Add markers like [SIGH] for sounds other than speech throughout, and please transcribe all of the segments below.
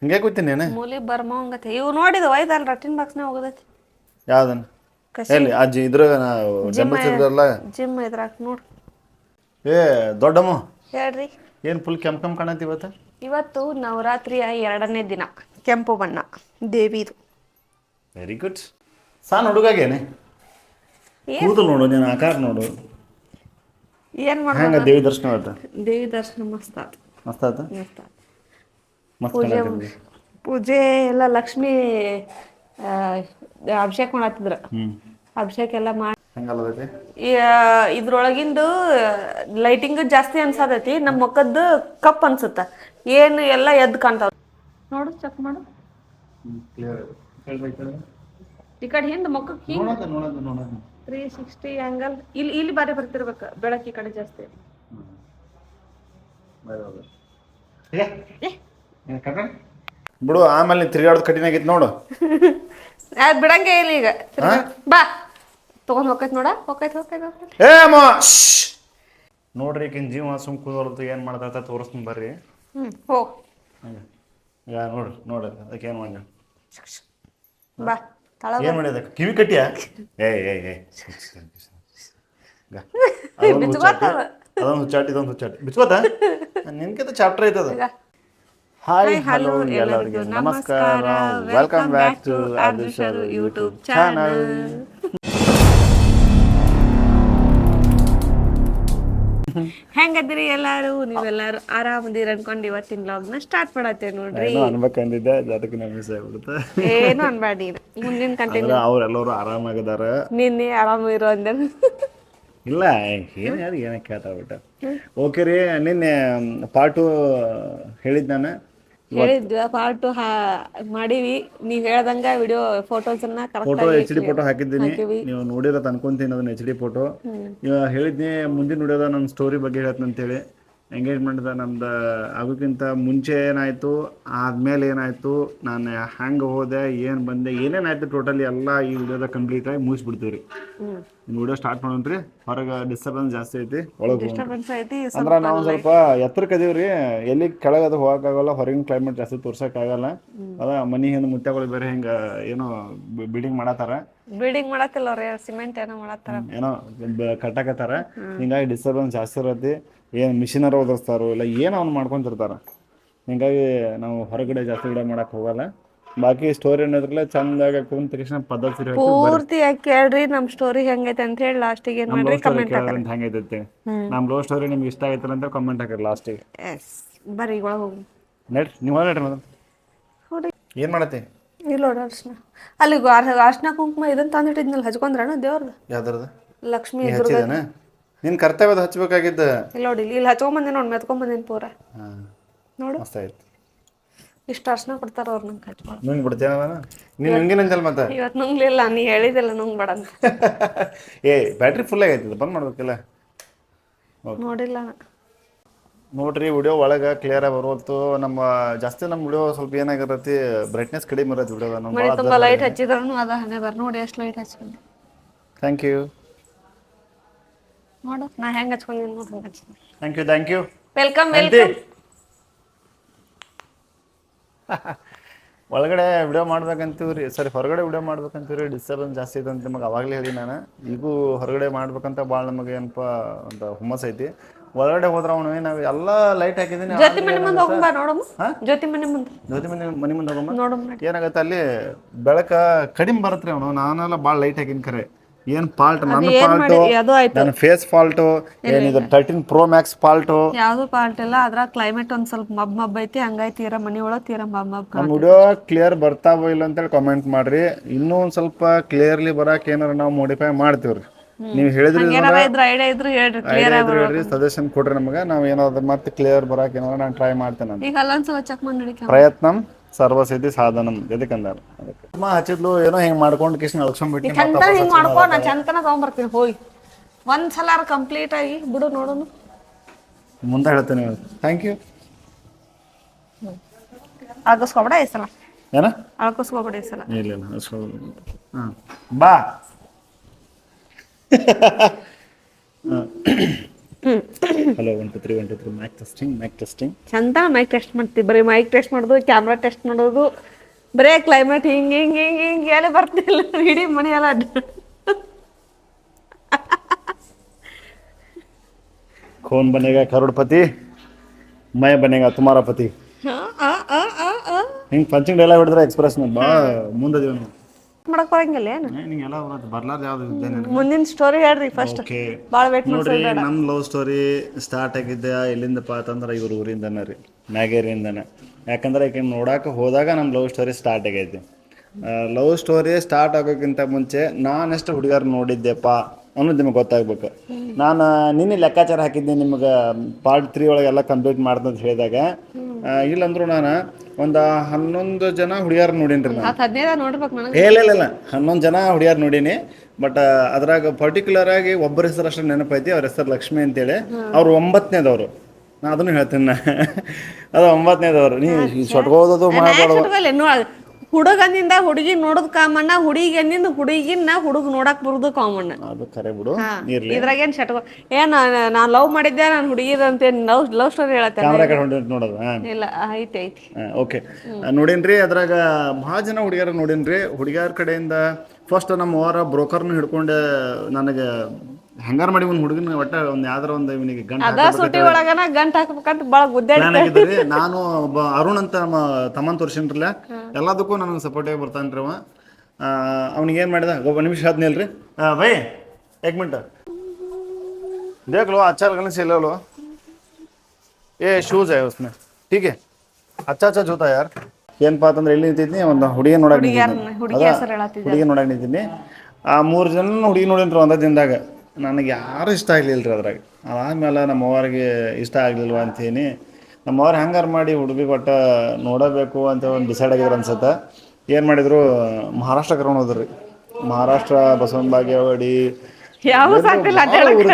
ಹಿಂಗೆ ಕೂತೀನಿ ನಾನು ಮೂಲಿ ಬರ್ಮ ಹಂಗತಿ. ಇವು ನೋಡಿದ ಒಯ್ದಲ್ಲ ರಟ್ಟಿನ ಬಾಕ್ಸ್ನ ಹೋಗದೈತಿ. ಯಾವ್ದನ್ನ ಕಸಿ. ಎಲ್ಲಿ? ಅಜ್ಜಿ ಇದ್ರ ಜಿಮ್ ಇದ್ರಲ್ಲ ಜಿಮ್ ಇದ್ರಾಗ ನೋಡು. ಏ ದೊಡ್ಡಮ್ಮ. ಹೇಳ್ರಿ. ಏನು ಫುಲ್ ಕೆಂಪ್ ಕೆಂಪ್ ಕಾಣತಿ ಇವತ್ತು? ಇವತ್ತು ನವರಾತ್ರಿಯ ಎರಡನೇ ದಿನ. ಕೆಂಪು ಬಣ್ಣ. ದೇವಿದು. ವೆರಿ ಗುಡ್ ಸಣ್ಣ ಹುಡುಗಾಗೇನೆ? ಏನ್? ಕೂದಲು ನೋಡು ನೀನು ಆಕಾರ ನೋಡು. ಏನು ಮಾಡ ಹೆಂಗ ದೇವಿ ದರ್ಶನ ಆಯ್ತಾ ದೇವಿ ದರ್ಶನ ಮಸ್ತ್ ಆತು. ಮಸ್ತ್ ಆಯ್ತಾ ಮಸ್ತ್ ಆತು. ಪೂಜೆ. ಪೂಜೆ ಎಲ್ಲ ಲಕ್ಷ್ಮಿ ಆ, ಅಭಿಷೇಕ ಮಾಡತ್ತಿದ್ರ ಅಭಿಷೇಕ ಎಲ್ಲ ಮಾಡಿ ಇದ್ರೊಳಗಿಂದು ಲೈಟಿಂಗ್ ಜಾಸ್ತಿ ಅನ್ಸತೈತಿ. ನಮ್ಮ ಮುಖದ್ದು ಕಪ್ ಅನ್ಸುತ್ತ. ಏನು ಎಲ್ಲ ಎದ್ದು ಕಾಣ್ತಾವ. ನೋಡು ಚೆಕ್ ಮಾಡು. ಈ ಕಡೆ. ಹಿಂದ್ ಮುಖಕ್ಕೆ ತ್ರೀ ಸಿಕ್ಸ್ಟಿ ಆಂಗಲ್ ಇಲ್ಲಿ ಇಲ್ಲಿ ಬಾರಿ ಬರ್ತಿರ್ಬೇಕು. ಬೆಳಕು ಈ ಕಡೆ ಜಾಸ್ತಿ. ಬಿಡು ಆಮೇಲೆ ನೀನ್ ತಿರ್ಗಾಡೋದು ಕಠಿಣ ಆಗೈತಿ ನೋಡು. [LAUGHS] ಅದ್ ಬಿಡಂಗೆ ಇಲ್ಲ ಈಗ. ಬಾ. ತಗೊಂಡ್ ಹೋಗೈತ್ ನೋಡ ಹೋಗೈತ್ ಹೋಗೈತ್ ಹೋಗೈತ್ ಏ ಅಮ್ಮ! ಶ್ಶ್! ನೋಡ್ರಿ ಈಗಿನ ಜೀವ ಸುಮ್ ಕೂದಲ್ದು ಏನು ಮಾಡ್ತಾ ತೋರಿಸ್ತೀನಿ ಬರ್ರಿ. ಹ್ಮ್ ಹೋಗ್ ಹಂಗೆ. ಯಾ ನೋಡ್ರಿ ನೋಡ್ರಿ ಅದಕ್ಕೆ ಏನು ಮಾಡಿ ಬಾ ತಳ ಏನು ಮಾಡಿ ಅದಕ್ಕೆ ಕಿವಿ ಕಟ್ಟಿಯ? ಏ ಏ ಏ ಅದೊಂದು ಹುಚ್ಚಾಟಿ ಇದೊಂದು ಹುಚ್ಚಾಟಿ. ಬಿಚ್ಕೋತ [LAUGHS] ನಿನ್ಕಿಂತ ಚಾಪ್ಟರ್ ಐತದ. ಹಾಯ್ ಹಲೋ ಎಲ್ಲರಿಗೆ ನಮಸ್ಕಾರ. Welcome back to Adrushyaru YouTube channel ಹೆಂಗದ್ರಿ ಎಲ್ಲಾರು? ನೀವೆಲ್ಲಾರು ಆರಾಮದಿರ ಅನ್ಕೊಂಡು ಇವತ್ತಿನ ಲಾಗ್ನ ಸ್ಟಾರ್ಟ್ ಮಾಡತ್ತೆ ನೋಡ್ರಿ. ಏನೋ ಅನ್ಬೇಕಂದಿದ್ದೆ ಅದಕ್ಕೆ ನಾನು ಮಿಸ್ ಆಗ್ಬಿಡುತ್ತೆ. ಏನು ಅನ್ಬೇಡಿ. ಮುಂದಿನ ಕಂಟೆಂಟ್ ಎಲ್ಲರೂ ಅವ್ರೆಲ್ಲರೂ ಆರಾಮಾಗಿದಾರ ನಿನ್ನೆ ಆರಾಮ ಇರೋ ಅಂದ. ಇಲ್ಲ ಏನು ಯಾರು ಏನಕ್ಕೆ ಕೇಳ್ತಾ ಬಿಟ್ಟ. ಓಕೆ ರೀ ನಿನ್ನೆ ಪಾರ್ಟು ಹೇಳಿದ್ ನಾನು. ಹೇಳಿದ್ವಿ ಪಾರ್ಟು ಮಾಡೀವಿ. ನೀವ್ ಹೇಳ್ದಂಗ video photo correct H D photo ಹಾಕಿದ್ದೀನಿ. ನೀವು ನೋಡಿರೋ ಅನ್ಕೊಂತೀನಿ ಅದನ್ನ ಎಚ್ ಡಿ ಫೋಟೋ ಇವಾಗ ಹೇಳಿದ್ನಿ ಮುಂದಿನ ವಿಡಿಯೋದ ನನ್ನ ಸ್ಟೋರಿ ಬಗ್ಗೆ ಹೇಳ್ತೀನಿ ಅಂತೇಳಿ. ಎಂಗೇಜ್ಮೆಂಟ್ ನಮ್ದು ಆಗೋಕ್ಕಿಂತ ಮುಂಚೆ ಏನಾಯ್ತು ಆದ್ಮೇಲೆ ಏನಾಯ್ತು ನಾನು ಹ್ಯಾಂಗೆ ಹೋದೆ ಏನ್ ಬಂದೆ ಏನೇನಾಯ್ತು ಟೋಟಲಿ ಎಲ್ಲ ಈ ವಿಡಿಯೋದ ಕಂಪ್ಲೀಟಾಗಿ ಮುಗಿಸ್ಬಿಡ್ತೀವಿ ರೀ ಇನ್ನು ವಿಡಿಯೋ ಸ್ಟಾರ್ಟ್ ಮಾಡೋಣ್ರಿ ಹೊರಗೆ ಡಿಸ್ಟರ್ಬೆನ್ಸ್ ಜಾಸ್ತಿ ಐತಿ. ಒಳಗೆ ಡಿಸ್ಟರ್ಬೆನ್ಸ್ ಐತಿ ಅಂದ್ರೆ ನಾವು ಸ್ವಲ್ಪ ಎತ್ತರಕ್ಕೆ ಅದೀವ್ರಿ ಎಲ್ಲಿ ಕೆಳಗದು ಹೋಗಕ್ಕಾಗಲ್ಲ ಹೊರಗಿನ ಕ್ಲೈಮೇಟ್ ಜಾಸ್ತಿ ತೋರ್ಸಕ್ಕಾಗಲ್ಲ ಅದ ಮನಿ ಹಿಂದೆ ಮುತ್ಯಗಳು ಬೇರೆ ಹಿಂಗ ಏನೋ ಬಿಲ್ಡಿಂಗ್ ಮಾಡತ್ತಾರ. ಬಿಲ್ಡಿಂಗ್ ಮಾಡತ್ತಿಲ್ಲ ಅವ್ರ ಸಿಮೆಂಟ್ ಏನೋ ಮಾಡತ್ತಾರ. ಏನೋ ಕಟ್ಟಕತ್ತಾರ. ಕಟ್ಟಾಕತ್ತಾರ ಹಿಂಗಾಗಿ ಡಿಸ್ಟರ್ಬೆನ್ಸ್ ಜಾಸ್ತಿ ಇರತ್ತೆ. ಏನು ಮಿಷಿನರ್ ಓದಿಸ್ತಾರೋ ಇಲ್ಲ ಏನೋ ಅವ್ನು ಮಾಡ್ಕೊಂತಿರ್ತಾರ. ಹಿಂಗಾಗಿ ನಾವು ಹೊರಗಡೆ ಜಾಸ್ತಿ ಗಿಡ ಮಾಡಕ್ ಹೋಗಲ್ಲ. ಬಾಕಿ ಸ್ಟೋರಿ ಅನ್ನೋದ್ರಲ್ಲ ಚಂದಾಗ ಕುಂತ ತಕ್ಷಣ ಪದ್ಧತಿ ಪೂರ್ತಿ ಪೂರ್ತಿಯಾಗಿ ಕೇಳ್ರಿ ನಮ್ ಸ್ಟೋರಿ ಹೆಂಗೈತೆ ಅಂತ ಹೇಳಿ ಲಾಸ್ಟಿಗೆ ಏನ್ ಮಾಡ್ರಿ ಕಮೆಂಟ್ ಹಾಕ್ರಿ. ಕೇಳೋದಂತ ಹೆಂಗೈತೆ ನಮ್ಮ ಲವ್ ಸ್ಟೋರಿ ನಿಮ್ಗೆ ಇಷ್ಟ ಆಯ್ತಲ್ಲ ಅಂತ ಕಾಮೆಂಟ್ ಹಾಕ್ರಿ ಲಾಸ್ಟಿಗೆ ಎಸ್ ಬರ್ರಿ ಒಳಗೆ ಹೋಗಿ ನಡ್ರಿ ನೀವು ಹೊರಡ್ರಿ ಮೇಡಮ್ ನೋಡಿ. ಏನು ಮಾಡತ್ತಿ? ಇಲ್ಲ ನೋಡಿ ಅರ್ಶನ. ಅಲ್ಲಿ ಅರ್ಶನ ಕುಂಕುಮ ಇದನ್ನ ತಂದಿಟ್ಟಿದ್ನಲ್ಲ ಹಚ್ಕೊಂಡ್ರಣ ದೇವ್ರದ್ದು ಯಾವ್ದ್ರದ ಲಕ್ಷ್ಮಿ ನೀ ದುರ್ಗ ನಿನ್ ಕರ್ತವ್ಯದ ಹಚ್ಬೇಕಾಗಿದ್ದ. ಇಲ್ಲ ನೋಡಿ ಇಲ್ಲಿ ಇಲ್ಲಿ ಹಚ್ಕೊಂಬಂದಿನಿ ನೋಡಿ ಮೆತ್ಕೊಂಬಂದಿನಿ ಪೂರ. ನೋಡು. ಮಸ್ತ್ ಆಯ್ತು. ಇಷ್ಟು ಅರ್ಶನ ಕೊಡ್ತಾರ ಅವ್ರು ನಂಗೆ ಖರ್ಚು ಮಾಡಿ ನಂಗೆ ಬಿಡ್ತೇನ ನೀನು ನೀನು ಅಂಜಲ್ ಮತ್ತೆ? ಇವತ್ತು ನುಂಗ್ಲಿಲ್ಲ ನೀ ಹೇಳಿದಿಲ್ಲ ನುಂಗ್ ಬೇಡ ಅಂತ. [LAUGHS] ಏ ಬ್ಯಾಟ್ರಿ ಫುಲ್ ಆಗೈತಿ ಬಂದ್ ಮಾಡ್ಬೇಕಿಲ್ಲ? ನೋಡಿಲ್ಲ ನೋಡ್ರಿ ವಿಡಿಯೋ ಒಳಗೆ ಕ್ಲಿಯರ್ ಆಗಿ ಬರುವತ್ತು ನಮ್ಮ ಜಾಸ್ತಿ ನಮ್ಮ ವಿಡಿಯೋ ಸ್ವಲ್ಪ ಏನಾಗಿರತ್ತೆ ಬ್ರೈಟ್ನೆಸ್ ಕಡಿಮೆ ಇರತ್ತೆ ವಿಡಿಯೋದ ನಮ್ಮ ಮನೆ ತುಂಬಾ ಲೈಟ್ ಹಚ್ಚಿದ್ರು ಅದ ಹಣೆ ಬರ್ ನೋಡಿ ಎಷ್ಟು ಲೈಟ್ ಹಚ್ಕೊಂಡು. ಥ್ಯಾಂಕ್ ಯು ನೋಡು ನಾ ಹೆಂಗೆ ಹಚ್ಕೊಂಡಿನಿ ನೋಡಿ ಹಂಗೆ thank you thank you welcome welcome [LAUGHS] ಒಳಗಡೆ ವಿಡಿಯೋ ಮಾಡ್ಬೇಕಂತೀವ್ರಿ ಸರಿ ಹೊರಗಡೆ ವಿಡಿಯೋ ಮಾಡ್ಬೇಕಂತೀವ್ರಿ ಡಿಸ್ಟರ್ಬೆನ್ಸ್ ಜಾಸ್ತಿ ಐತೆ ಅಂತ ನಿಮಗೆ ಅವಾಗಲೇ ಹೇಳಿ ನಾನು. ಈಗೂ ಹೊರಗಡೆ ಮಾಡ್ಬೇಕಂತ ಭಾಳ ನಮಗೆ ಏನಪ್ಪ ಒಂದು ಹುಮ್ಮಸ್ ಐತಿ. ಒಳಗಡೆ ಹೋದ್ರೆ ಅವನು ನಾವು ಎಲ್ಲ ಲೈಟ್ ಹಾಕಿದ್ದೀನಿ ಜ್ಯೋತಿ ಮನೆ ಮುಂದೆ ನೋಡಮ್ಮ? ಜ್ಯೋತಿ ಮನೆ ಮುಂದೆ. ಜ್ಯೋತಿ ಮನೆ ಮನೆ ಮುಂದೆ ಹೋಗಮ್ಮ ನೋಡಮ್ಮ ಏನಾಗತ್ತೆ ಅಲ್ಲಿ ಬೆಳಕ ಕಡಿಮೆ ಬರತ್ರಿ ಅವನು ನಾನೆಲ್ಲ ಭಾಳ ಲೈಟ್ ಹಾಕಿನ ಖರೆ ಏನ್ ಫಾಲ್ಟ್ ನನ್ನ ಫಾಲ್ಟ್ ಫಾಲ್ಟು ಮಾಡಿ? ಅದು ಆಯ್ತು. ನನ್ನ ಫೇಸ್ ಫಾಲ್ಟ್ ಏನಿದೆ ತರ್ಟೀನ್ ಪ್ರೋ ಮ್ಯಾಕ್ಸ್ ಫಾಲ್ಟ್ ಯಾವ್ದು ಪಾರ್ಟ್ ಇಲ್ಲ. ಅದ್ರ ಕ್ಲೈಮೇಟ್ ಒಂದ್ ಸ್ವಲ್ಪ ಮಬ್ ಮಬ್ ಐತಿ. ಹಂಗಾಗಿ ತೀರ ಮನಿ ಒಳಗ್ ತೀರ ಮಬ್ ಮಬ್ ನಮ್ಮ ವಿಡಿಯೋ ಕ್ಲಿಯರ್ ಬರ್ತಾವೋ ಇಲ್ಲ ಅಂತೇಳಿ ಕಾಮೆಂಟ್ ಮಾಡ್ರಿ. ಇನ್ನೂ ಒಂದ್ ಸ್ವಲ್ಪ ಕ್ಲಿಯರ್ಲಿ ಬರಾಕ್ ಏನಾರ ನಾವು ಮೋಡಿಫೈ ಮಾಡ್ತೀವ್ರಿ. ನೀವು ಹೇಳಿದ್ರಿ ಏನಾರ ಇದ್ರ ಐಡಿಯಾ ಇದ್ರು ಹೇಳ್ರಿ ಕ್ಲಿಯರ್ ಐಡಿಯಾ ಇದ್ರೆ ಹೇಳ್ರಿ ಸಜೆಷನ್ ಕೊಡ್ರಿ ನಮಗೆ. ನಾವು ಏನಾದ್ರು ಮತ್ತೆ ಕ್ಲಿಯರ್ ಬರಾಕ್ ಏನಾರ ನಾನು ಟ್ರೈ ಮಾಡ್ತೇನೆ ಪ್ರಯತ್ನ ಈಗ ಅಲ್ಲೊಂದ್ಸಲ ಚೆಕ್ ಮಾಡಿ ನಡಿಕ ಪ್ರಯತ್ನಂ. ಸರ್ವಸಿದ್ಧಿ ಸಾಧನಂ ಎದಕ್ಕೆ ಅಂದಾರ ಅಮ್ಮ ಹಚ್ಚಿದ್ಲು ಏನೋ ಹಿಂಗ್ ಮಾಡ್ಕೊಂಡು ಕಿಶನ್ ಅಳ್ಸ್ಕೊಂಡ್ಬಿಟ್ಟು ಚಂದ ಹಿಂಗ್ ಮಾಡ್ಕೊ ನಾ ಚಂತನ ತಗೊಂಬರ್ತೀನಿ ಹೋಗಿ ಒಂದ್ ಸಲ ಕಂಪ್ಲೀಟ್ ಆಗಿ ಬಿಡು ನೋಡೋನು ಮುಂದೆ ಹೇಳ್ತೇನೆ ಥ್ಯಾಂಕ್ ಯು ಅಳ್ಕಸ್ಕೊಬೇಡ ಈ ಸಲ ಏನ ಅಳ್ಕಸ್ಕೊಬೇಡ ಈ ಸಲ ಇಲ್ಲ ಇಲ್ಲ ಅಷ್ಟು ಹಾಂ ಬಾ hello one two three one two three mic testing mic testing ಚಂದ ಮೈಕ್ ಟೆಸ್ಟ್ ಮಾಡ್ತೀವಿ ಬರೀ ಮೈಕ್ ಟೆಸ್ಟ್ ಮಾಡೋದು ಕ್ಯಾಮ್ರಾ ಟೆಸ್ಟ್ ಮಾಡೋದು. ಬರೇ ಕ್ಲೈಮೇಟ್ ಹಿಂಗೆ ಹಿಂಗೆ ಹಿಂಗೆ ಹಿಂಗೆ ಎಲ್ಲ ಬರ್ತಿಲ್ಲ ಇಡೀ ಮನೆ ಎಲ್ಲ ಕೌನ್ ಬನೇಗ ಕರೋಡ್ಪತಿ ಮಯ ಬನೇಗ ತುಮಾರ ಪತಿ ಹಿಂಗೆ ಪಂಚಿಂಗ್ ಡೈಲಾಗ್ ಹೊಡೆದ್ರೆ ಎಕ್ಸ್ಪ್ರೆಸ್ ಮುಂದೆ ಮುಂದದೀವಿ ನಾವು ಮಾಡಕ್ ಬರಂಗಿಲ್ಲ ಏನು? ನಿಂಗೆಲ್ಲ ಬರ್ಲಾರ್ದು ಯಾವ್ದು ಇದ್ದೇನೆ ಮುಂದಿನ ಸ್ಟೋರಿ ಹೇಳ್ರಿ ಫಸ್ಟ್ ಓಕೆ ಭಾಳ ವೇಟ್ ನೋಡ್ರಿ ನಮ್ಮ ಲವ್ ಸ್ಟೋರಿ ಸ್ಟಾರ್ಟ್ ಆಗಿದ್ದೆ ಎಲ್ಲಿಂದಪ್ಪ ಅಂತಂದ್ರೆ ಇವ್ರ ಊರಿಂದನ ರೀ ಮ್ಯಾಗೇರಿಯಿಂದನ. ಯಾಕಂದ್ರೆ ಈಗ ನೋಡಾಕ ಹೋದಾಗ ನಮ್ಮ ಲವ್ ಸ್ಟೋರಿ ಸ್ಟಾರ್ಟ್ ಆಗೈತಿ. ಲವ್ ಸ್ಟೋರಿ ಸ್ಟಾರ್ಟ್ ಆಗೋಕ್ಕಿಂತ ಮುಂಚೆ ನಾನೆಷ್ಟು ಹುಡುಗರು ನೋಡಿದ್ದೆಪ್ಪ ಅನ್ನೋದು ನಿಮಗೆ ಗೊತ್ತಾಗ್ಬೇಕು. ನಾನು ನಿನ್ನೆ ಲೆಕ್ಕಾಚಾರ ಹಾಕಿದ್ದೆ ನಿಮಗೆ ಪಾರ್ಟ್ ತ್ರೀ ಒಳಗೆಲ್ಲ ಕಂಪ್ಲೀಟ್ ಮಾಡ್ದಂತ ಹೇಳಿದಾಗ. ಇಲ್ಲಂದ್ರೂ ನಾನು ಒಂದು ಹನ್ನೊಂದು ಜನ ಹುಡುಗಿಯರ್ ನೋಡೀನಿ ನಾನು. ಹತ್ತು ಹದಿನೈದ ನೋಡ್ಬೇಕು ನನಗೆ. ಇಲ್ಲ ಇಲ್ಲ ಇಲ್ಲ. ಹನ್ನೊಂದು ಜನ ಹುಡುಗಿಯರ್ ನೋಡೀನಿ. ಬಟ್ ಅದ್ರಾಗ ಪರ್ಟಿಕ್ಯುಲರ್ ಆಗಿ ಒಬ್ಬರ ಹೆಸರು ಅಷ್ಟೇ ನೆನಪೈತಿ ಅವ್ರ ಹೆಸರು ಲಕ್ಷ್ಮಿ ಅಂತೇಳಿ. ಅವ್ರು ಒಂಬತ್ತನೇದವ್ರು ನಾ ಅದನ್ನು ಹೇಳ್ತೀನಿ. ಅದು ಒಂಬತ್ತನೇದವ್ರು ನೀ ಸೊಟ್ಕೋದದು ಮಾಡಬಾರ್ದು. ಹುಡುಗನಿಂದ ಹುಡುಗಿ ನೋಡೋದ್ ಕಾಮಣ್ಣ ಹುಡುಗಿನಿಂದ ಹುಡುಗಿನ ಹುಡುಗ ನೋಡಕ್ ಬರುದು ಕಾಮಣ್ಣ. ಅದು ಕರೆ ಬಿಡು ಇರ್ಲಿ. ಇದ್ರಾಗೇನ್ ಶಟ್ಕೋ ಏನ್ ನಾ ಲವ್ ಮಾಡಿದ್ದೆ ನಾನು ಹುಡುಗಿದ ಅಂತ ಲವ್ ಲವ್ ಸ್ಟೋರಿ ಹೇಳತ್ತೆ ಕ್ಯಾಮ್ರಾ ಕಡೆ ಹೊಂಟಿ ನೋಡೋದು ಇಲ್ಲ ಐತಿ ಐತಿ. ಓಕೆ. ನೋಡಿನ್ರಿ ಅದ್ರಾಗ ಭಾಳ ಜನ ಹುಡುಗಿಯರ ನೋಡೇನ್ರಿ. ಹುಡುಗಿಯರ ಕಡೆಯಿಂದ ಫಸ್ಟ್ ನಮ್ಮ ಅವರ ಬ್ರೋಕರ್ನ ಹಿಡ್ಕೊಂಡು ನನಗೆ ಹೆಂಗಾರ ಮಾಡಿ ಒಂದು ಹುಡುಗನ ಒಟ್ಟ ಒಂದು ಯಾವ್ದಾರ ಒಂದು ಇವನಿಗೆ ಗಂಟು ಅದ ಸುಟಿ ಒಳಗನ ಗಂಟ್ ಹಾಕ್ಬೇಕಂತ ಬಾಳ ಗುದ್ದಾಡಿ ಪ್ಲಾನ್ ಆಗಿದ್ರಿ ನಾನು ಒಬ್ಬ ಅರುಣ್ ಅಂತ ನಮ್ಮ ತಮ್ಮನ್ ತೋರ್ಸಿನ್ರಲ್ಲ ಎಲ್ಲದಕ್ಕೂ ನನಗೆ ಸಪೋರ್ಟ್ ಆಗಿ ಬರ್ತಾನ್ರಿ ಅವ ಅವ್ನಿಗೆ ಏನು ಮಾಡಿದ ಒಬ್ಬ ನಿಮಿಷ ಆದ್ನಿಲ್ರಿ ಬೈ एक मिनट देख लो अच्छा लगने से ले लो ये शूज है उसमें ठीक है अच्छा अच्छा जूता यार ಏನಪ್ಪ ಅಂತಂದ್ರೆ ಎಲ್ಲಿ ನಿಂತಿದ್ನಿ ಒಂದು ಹುಡುಗಿ ನೋಡಕ್ ನಿಂತಿದ್ನಿ ಹುಡುಗಿ ಹೆಸರು ಹೇಳತ್ತಿದ್ದೆ ಹುಡುಗಿ ನೋಡಕ್ ನಿಂತಿದ್ನಿ ಆ ಮೂರು ಜನ ಹುಡುಗಿ ನೋಡಿನ್ರಿ ಒಂದ ದಿನದಾಗ ನನಗೆ ಯಾರು ಇಷ್ಟ ಆಗಲಿಲ್ಲ ರೀ ಅದ್ರಾಗ. ಅದಾದ್ಮೇಲೆ ನಮ್ಮವ್ರಿಗೆ ಇಷ್ಟ ಆಗ್ಲಿಲ್ವ ಅಂತೀನಿ. ನಮ್ಮವ್ರು ಅವ್ರು ಮಾಡಿ ಹುಡುಗಿ ಕೊಟ್ಟ ನೋಡಬೇಕು ಅಂತ ಒಂದು ಡಿಸೈಡ್ ಆಗಿದ್ರು ಅನ್ಸುತ್ತೆ. ಏನು ಮಾಡಿದ್ರು? ಮಹಾರಾಷ್ಟ್ರ ಕರ್ಕೊಂಡು ಹೋದ್ರಿ ಮಹಾರಾಷ್ಟ್ರ ಬಸವನ ಬಾಗೇವಾಡಿ. ಯಾವ ಸಾಕ್ತಿಲ್ಲ ಭಾಳ ಊರು